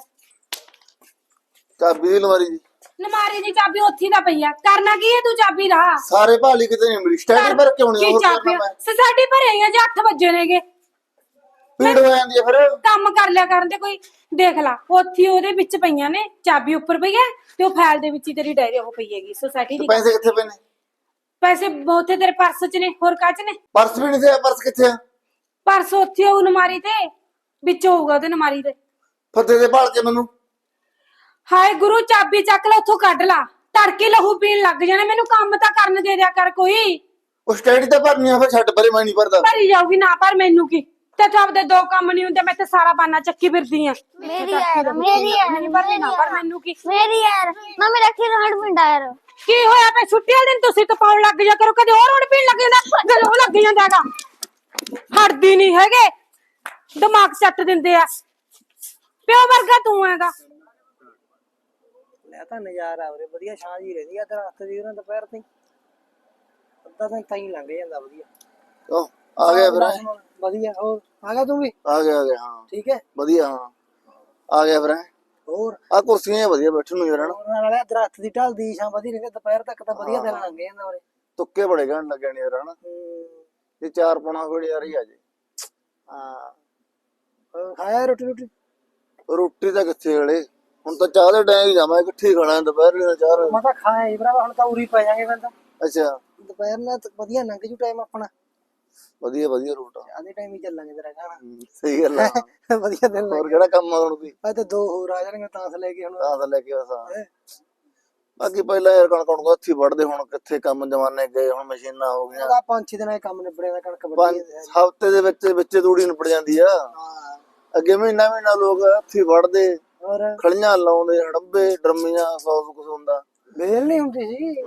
ਚਾਬੀ ਦੀ ਲਵਾਰੀ ਦੀ। ਨਮਾਰੀ ਦੀ ਚਾਬੀ ਉੱਥੇ ਹੀ ਤਾਂ ਪਈ ਆ। ਕਰਨਾ ਕੀ ਹੈ ਤੂੰ ਚਾਬੀ ਦਾ? ਸਾਰੇ ਭਾਲੀ ਕਿਤੇ ਨਹੀਂ ਮਿਲੀ। ਸਟੈਂਡ ਪਰ ਕਿਉਂ ਨਹੀਂ ਕੀ ਹੋਰ ਚਾਬੀ ਸੋਸਾਇਟੀ ਭਰੇ ਆ ਜੇ 8 ਵਜੇ ਨੇਗੇ। ਭੀੜ ਹੋ ਜਾਂਦੀ ਹੈ ਫਿਰ। ਕੰਮ ਕਰ ਲਿਆ ਕਰਨ ਤੇ ਕੋਈ ਦੇਖ ਲਾ ਉੱਥੇ ਹੀ ਉਹਦੇ ਵਿੱਚ ਪਈਆਂ ਨੇ ਚਾਬੀ ਉੱਪਰ ਪਈ ਹੈ ਤੇ ਉਹ ਫਾਈਲ ਦੇ ਵਿੱਚ ਹੀ ਤੇਰੀ ਡਾਇਰੀ ਉਹ ਪਈ ਹੈਗੀ ਸੋਸਾਇਟੀ ਦੀ ਪੈਸੇ ਕਿੱਥੇ ਪਏ ਨੇ? ਪੈਸੇ ਉੱਥੇ ਤੇਰੇ ਪਰਸ 'ਚ ਨੇ ਹੋਰ ਕਾਚ ਨੇ? ਪਰਸ ਵੀ ਨਹੀਂ ਸੀ ਪਰਸ ਕਿੱਥੇ ਆ? ਪਰਸ ਉੱਥੇ ਹੋਊ ਨਮਾਰੀ ਤੇ ਵਿੱਚ ਹੋਊਗਾ ਉਹਦੇ ਨਮਾਰੀ ਤੇ। ਫੱਤੇ ਦੇ ਭਾਲ ਕੇ ਮੈਨੂੰ। ਹਾਏ ਗੁਰੂ ਚਾਬੀ ਚੱਕ ਲੈ ਉੱਥੋਂ ਕੱਢ ਲਾ। ਤੜਕੇ ਲਹੂ ਪੀਣ ਲੱਗ ਜਾਣਾ ਮੈਨੂੰ ਕੰਮ ਤਾਂ ਕਰਨ ਦੇ ਦਿਆ ਕਰ ਕੋਈ। ਉਹ ਸਟੈਂਡ ਤੇ ਭਰਨੀ ਆ ਫਿਰ ਛੱਡ ਪਰੇ ਮੈਂ ਨਹੀਂ ਭਰਦਾ। ਭਰੀ ਜਾਊਗੀ ਨਾ ਪਰ ਮੈਨੂੰ ਕੀ। ਤੇ ਤਾਂ ਆਪਦੇ ਦੋ ਕੰਮ ਨਹੀਂ ਹੁੰਦੇ ਮੈਂ ਤੇ ਸਾਰਾ ਬਾਨਾ ਚੱਕੀ ਫਿਰਦੀ ਆ। ਮੇਰੀ ਯਾਰ ਮੇਰੀ ਯਾਰ ਨਹੀਂ ਭਰਨੀ ਨਾ ਪਰ ਮੈਨੂੰ ਕੀ। ਮੇਰੀ ਯਾਰ। ਮੰਮੀ ਰੱਖੀ ਰੋਡ ਪਿੰਡਾ ਯਾਰ। ਕੀ ਹੋਇਆ ਪੈ ਛੁੱਟੀ ਵਾਲੇ ਦਿਨ ਤੁਸੀਂ ਤਾਂ ਪਾਉਣ ਲੱਗ ਜਾ ਕਰੋ ਕਦੇ ਹੋਰ ਰੋੜ ਪੀਣ ਲੱਗ ਜਾਂਦਾ ਕਦੇ ਉਹ ਲੱਗ ਜਾਂਦਾ ਹੈਗਾ। ਹਟਦੀ ਨਹੀਂ ਹੈਗੇ। ਦਿਮਾਗ ਸੱਟ ਦਿੰਦੇ ਆ। ਪਿਓ ਵਰਗਾ ਤੂੰ ਹੈਗਾ। ਲੈ ਤਾਂ ਨਜ਼ਾਰਾ ਉਰੇ ਵਧੀਆ ਛਾਂ ਜੀ ਰਹਿੰਦੀ ਆ ਦਰਖਤ ਦੀ ਉਹਨਾਂ ਦੁਪਹਿਰ ਤੇ ਅੱਧਾ ਦਿਨ ਤਾਂ ਹੀ ਲੰਘ ਜਾਂਦਾ ਵਧੀਆ। ਉਹ ਆ ਗਿਆ ਫਿਰ ਹੈਂ? ਵਧੀਆ ਹੋਰ ਆ ਗਿਆ ਤੂੰ ਵੀ? ਆ ਗਿਆ ਆ ਗਿਆ ਹਾਂ। ਠੀਕ ਹੈ? ਵਧੀਆ ਹਾਂ। ਆ ਗਿਆ ਫਿਰ ਹੋਰ? ਆ ਕੁਰਸੀਆਂ ਜਿਹੀਆਂ ਵਧੀਆ ਬੈਠਣ ਨੂੰ ਯਾਰ ਹਨਾ? ਉਹਨਾਂ ਨਾਲੇ ਦਰਖਤ ਦੀ ਢਾਲ ਦੀ ਛਾਂ ਵਧੀਆ ਰਹਿੰਦੀ ਆ, ਦੁਪਹਿਰ ਤੱਕ ਤਾਂ ਵਧੀਆ ਦਿਨ ਲੰਘ ਜਾਂਦਾ ਉਰੇ। ਤੁੱਕੇ ਬੜੇ ਗਣ ਲੱਗਣ ਯਾਰ ਹਨਾ? ਇਹ ਚਾਰ ਪੌਣਾ ਵੇਲੇ ਯਾਰ ਹੀ ਆ ਜੇ। ਹਾਂ। ਖਾਇਆ ਰੋਟੀ ਰੋਟੀ? ਰੋਟੀ ਤਾਂ ਕਿੱਥੇ ਵੇਲੇ ਹੁਣ ਤਾਂ ਚਾਹ ਦੇ ਟਾਈਮ ਹੀ ਜਾਵਾਂ ਇਕੱਠੀ ਖਾਣਾ ਦੁਪਹਿਰ ਵੇਲੇ ਚਾਰ ਮੈਂ ਤਾਂ ਖਾਇਆ ਹੀ ਭਰਾਵਾ ਹੁਣ ਤਾਂ ਉਰੀ ਪੈ ਜਾਾਂਗੇ ਤਾਂ। ਅੱਛਾ। ਦੁਪਹਿਰ ਨਾਲ ਤਾਂ ਵਧੀਆ ਲੰਘ ਜੂ ਟਾਈਮ ਆਪਣਾ। ਵਧੀਆ ਵਧੀਆ ਰੂਟ ਆ ਆਦੇ ਟਾਈਮ ਹੀ ਚੱਲਾਂਗੇ ਤੇਰਾ ਖਾਣਾ ਸਹੀ ਗੱਲ ਆ। ਵਧੀਆ ਦਿਨ ਹੋਰ ਕਿਹੜਾ ਕੰਮ ਆ ਹੁਣ ਕੋਈ ਆ ਤੇ ਦੋ ਹੋਰ ਆ ਜਾਣਗੇ ਤਾਂ ਲੈ ਕੇ ਹੁਣ। ਤਾਂ ਲੈ ਕੇ ਬਸ ਆ। ਬਾਕੀ ਪਹਿਲਾਂ ਯਾਰ ਕਣਕ ਨੂੰ ਹੱਥੀ ਵੜਦੇ ਹੁਣ ਕਿੱਥੇ ਕੰਮ ਜਮਾਨੇ ਗਏ ਹੁਣ ਮਸ਼ੀਨਾਂ ਹੋ ਗਈਆਂ। ਉਹਦਾ ਪੰਜ ਛੇ ਦਿਨਾਂ ਇਹ ਕੰਮ ਨਿਬੜਿਆ ਦਾ ਕਣਕ ਵੱਢੀ ਹਫ਼ਤੇ ਦੇ ਵਿੱਚ ਵਿੱਚ ਤੂੜੀ ਨਿਪੜ ਜਾਂਦੀ ਆ। ਅੱਗੇ ਮਹੀਨਾ ਮਹੀਨਾ ਲੋਕ ਹੱਥੀ ਵੜਦੇ ਹੋਰ? ਖਲੀਆਂ ਲਾਉਂਦੇ ਹੜੰਬੇ ਡਰਮੀਆਂ ਸੌ ਕੁਛ ਹੁੰਦਾ। ਵੇਲ ਨਹੀਂ ਹੁੰਦੀ ਸੀ।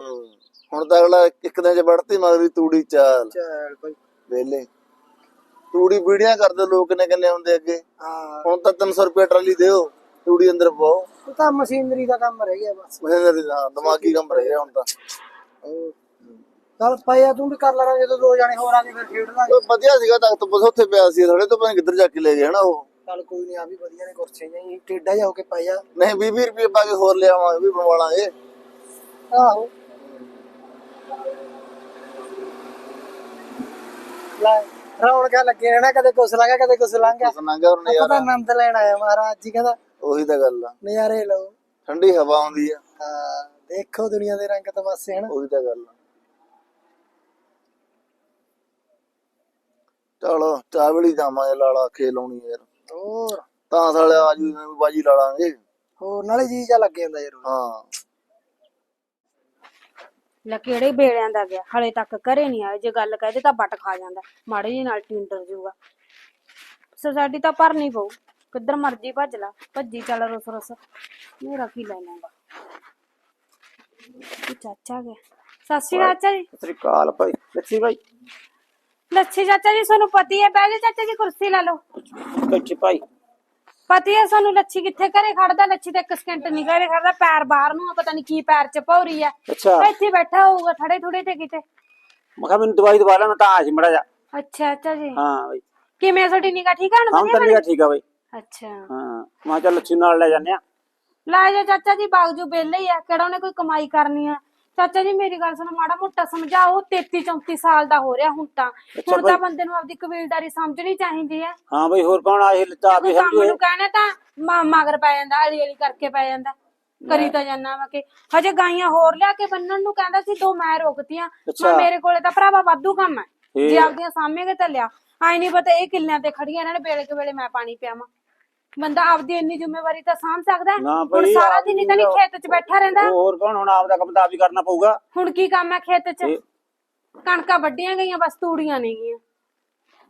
ਹੁਣ ਤਾਂ ਅਗਲਾ ਇੱਕ ਦਿਨ ਚ ਵੜਤੀ ਮਗਰੀ ਤੂੜੀ ਚਾਲ। ਚੱਲ ਭਾਈ ਵੇਲੇ। ਤੂੜੀ ਬੀੜੀਆਂ ਕਰਦੇ ਲੋਕ ਨੇ ਕਿੰਨੇ ਹੁੰਦੇ ਅੱਗੇ। ਹਾਂ। ਹੁਣ ਤਾਂ 300 ਰੁਪਏ ਟਰਾਲੀ ਦਿਓ। ਤੂੜੀ ਅੰਦਰ ਪਾਓ ਉਹ ਤਾਂ ਮਸ਼ੀਨਰੀ ਦਾ ਕੰਮ ਰਹਿ ਗਿਆ ਬਸ। ਮਹਿੰਦਰ ਦਾ ਦਿਮਾਗੀ ਕੰਮ ਰਹਿ ਗਿਆ ਹੁਣ ਤਾਂ। ਚੱਲ ਪਾਇਆ ਤੂੰ ਵੀ ਕਰ ਲੈਣਾ ਜਦੋਂ ਦੋ ਜਾਣੇ ਹੋਰ ਆ ਕੇ ਫਿਰ ਖੇਡ ਲਾਂਗੇ। ਉਹ ਵਧੀਆ ਸੀਗਾ ਤਖਤ ਬਸ ਉੱਥੇ ਪਿਆ ਸੀ ਥੋੜੇ ਤੋਂ ਪਤਾ ਨੀ ਕਿੱਧਰ ਜਾ ਕੇ ਲੈ ਗਏ ਹਨਾ ਉਹ। ਚੱਲ ਕੋਈ ਨਹੀਂ ਆ ਵੀ ਵਧੀਆ ਨੇ ਕੁਰਸੀਆਂ ਜੀ ਟੇਡਾ ਜਾ ਹੋ ਕੇ ਪਾਇਆ। ਨਹੀਂ 20 20 ਰੁਪਏ ਪਾ ਕੇ ਹੋਰ ਲਿਆਵਾਂਗੇ ਵੀ ਬਣਵਾ ਲਾਂਗੇ ਆਹੋ। ਲੈ ਰੌਣਕਾਂ ਲੱਗੇ ਰਹਿਣਾ ਕਦੇ ਕੁਛ ਲੰਘਿਆ ਕਦੇ ਕੁਛ ਲੰਘਿਆ। ਸੁਣਾਂਗਾ ਨਜ਼ਾਰਾ ਤਾਂ ਆਨੰਦ ਲੈਣ ਆਇਆ ਮਹਾਰਾਜ ਜੀ ਕਹਿੰਦਾ ਉਹੀ ਤਾਂ ਗੱਲ ਆ। ਨਜ਼ਾਰੇ ਲਓ। ਠੰਡੀ ਹਵਾ ਆਉਂਦੀ ਆ। ਹਾਂ ਦੇਖੋ ਦੁਨੀਆ ਦੇ ਰੰਗ ਤਮਾਸ਼ੇ ਹਨ। ਉਹੀ ਤਾਂ ਗੱਲ ਆ। ਚਲੋ ਚਾਹ ਵੇਲੀ ਜਾਵਾਂਗੇ ਲਾਲਾ ਆਉਣੀ ਯਾਰ। ਹੋਰ। ਤਾਂ ਸਾਲੇ ਆਜੂ ਬਾਜੀ ਲਾ ਲਾਂਗੇ। ਹੋਰ ਨਾਲੇ ਜੀ ਜਾ ਲੱਗ ਜਾਂਦਾ ਯਾਰ। ਹਾਂ। ਲੈ ਕਿਹੜੇ ਬੇੜਿਆਂ ਦਾ ਗਿਆ? ਹਲੇ ਤੱਕ ਘਰੇ ਨਹੀਂ ਆਇਆ। ਜੇ ਗੱਲ ਕਹਦੇ ਤਾਂ ਬੱਟ ਖਾ ਜਾਂਦਾ। ਮਾੜੇ ਜੀ ਨਾਲ ਟਿੰਡਰ ਜੂਗਾ। ਸੋਸਾਇਟੀ ਤਾਂ ਭਰਨੀ ਪਊ। ਕਿੱਧਰ ਮਰਜ਼ੀ ਭੱਜ ਲਾ ਭੱਜੀ ਚੱਲ ਰੁਸ ਰੁਸ। ਮੇਰਾ ਕੀ ਲੈ ਲਾਂਗਾ ਇਹ ਚਾਚਾ ਗਿਆ? ਸਤਿ ਸ਼੍ਰੀ ਅਕਾਲ ਚਾਚਾ ਜੀ। ਸ੍ਰੀ ਅਕਾਲ ਭਾਈ ਲੱਛੀ ਭਾਈ। ਲੱਛੀ ਚਾਚਾ ਜੀ ਤੁਹਾਨੂੰ ਪਤੀ ਹੈ? ਬਹਿ ਜਾ ਚਾਚਾ ਜੀ ਕੁਰਸੀ ਲੈ ਲਓ। ਲੱਛੀ ਭਾਈ। ਪਤੀ ਹੈ ਸਾਨੂੰ ਲੱਛੀ ਕਿੱਥੇ ਘਰੇ ਖੜਦਾ? ਲੱਛੀ ਤੇ ਇੱਕ ਸਕਿੰਟ ਨਹੀਂ ਘਰੇ ਖੜਦਾ ਪੈਰ ਬਾਹਰ ਨੂੰ ਆ ਪਤਾ ਨਹੀਂ ਕੀ ਪੈਰ ਚ ਭੌਰੀ ਆ। ਅੱਛਾ। ਇੱਥੇ ਬੈਠਾ ਹੋਊਗਾ ਥੜੇ ਥੁੜੇ ਤੇ ਕਿਤੇ। ਮੈਂ ਕਿਹਾ ਮੈਨੂੰ ਦਵਾਈ ਦਵਾ ਲੈ ਮੈਂ ਤਾਂ ਆ ਸੀ ਮੜਾ ਜਾ ਅੱਛਾ ਅੱਛਾ ਜੀ। ਹਾਂ ਭਾਈ। ਕਿਵੇਂ ਤੁਹਾਡੀ ਨਿਗਾ ਠੀਕ ਆ ਹੁਣ ਹਾਂ ਵਧੀਆ ਤਾਂ ਲਿਆ ਠੀਕ ਆ ਭਾਈ। ਅੱਛਾ। ਹਾਂ ਮੈਂ ਚੱਲ ਲੱਛੀ ਨਾਲ ਲੈ ਜਾਂਦੇ ਆ। ਲੈ ਜਾ ਚਾਚਾ ਜੀ ਬਾਗਜੂ ਵਿਹਲੇ ਹੀ ਆ ਕਿਹੜਾ ਉਹਨੇ ਕੋਈ ਕਮਾਈ ਕਰਨੀ ਆ। ਚਾਚਾ ਜੀ ਮੇਰੀ ਗੱਲ ਸੁਣੋ ਮਾੜਾ ਮੋਟਾ ਸਮਝਾਓ 33 34 ਸਾਲ ਦਾ ਹੋ ਰਿਹਾ ਹੁਣ ਤਾਂ। ਹੁਣ ਤਾਂ ਬੰਦੇ ਨੂੰ ਆਪਦੀ ਕਬੀਲਦਾਰੀ ਸਮਝਣੀ ਚਾਹੀਦੀ ਆ। ਹਾਂ ਭਾਈ ਹੋਰ ਕੌਣ ਆਏ ਲੱਤਾ ਕੋਈ ਆਪੇ ਕੰਮ ਸਮਝੋ ਨੂੰ ਕਹਿਣਾ ਤਾਂ ਮਾਂ ਮਗਰ ਪੈ ਜਾਂਦਾ ਅਲੀ ਅਲੀ ਕਰਕੇ ਪੈ ਜਾਂਦਾ। ਕਰੀ ਤਾਂ ਜਾਨਾ ਵਾ ਕਿ ਹਜੇ ਗਾਈਆਂ ਹੋਰ ਲਿਆ ਕੇ ਬੰਨਣ ਨੂੰ ਕਹਿੰਦਾ ਸੀ ਦੋ ਮੈਂ ਰੋਕਤੀਆਂ। ਅੱਛਾ। ਮੈਂ ਮੇਰੇ ਕੋਲੇ ਤਾਂ ਭਰਾਵਾ ਵਾਧੂ ਕੰਮ ਹੈ ਫੇਰ? ਜੇ ਆਪਦੀਆਂ ਸਾਹਮਣੇ ਤਾਂ ਲਿਆ। ਆਈ ਨਹੀਂ ਪਤਾ ਇਹ ਕਿੱਲਿਆਂ ਤੇ ਖੜੀਆਂ ਇਹਨਾਂ ਨੇ ਵੇਲੇ ਕੇ ਵੇਲੇ ਮੈਂ ਪਾਣੀ ਪਿਆਵਾਂ। ਬੰਦਾ ਆਪਦੀ ਇੰਨੀ ਜ਼ਿੰਮੇਵਾਰੀ ਤਾਂ ਸਾਂਭ ਸਕਦਾ ਹੈ। ਨਾ ਹੁਣ ਸਾਰਾ ਦਿਨ ਹੀ ਤਾਂ ਨਹੀਂ ਖੇਤ 'ਚ ਬੈਠਾ ਰਹਿੰਦਾ। ਹੋਰ ਕੌਣ ਹੁਣ ਆਪਦਾ ਕੰਮ ਤਾਂ ਆਪ ਹੀ ਕਰਨਾ ਪਊਗਾ? ਹੁਣ ਕੀ ਕੰਮ ਹੈ ਖੇਤ 'ਚ? ਇਹ- ਕਣਕਾਂ ਵੱਡੀਆਂ ਗਈਆਂ ਬਸ ਤੂੜੀਆਂ ਨਹੀਂ ਗਈਆਂ।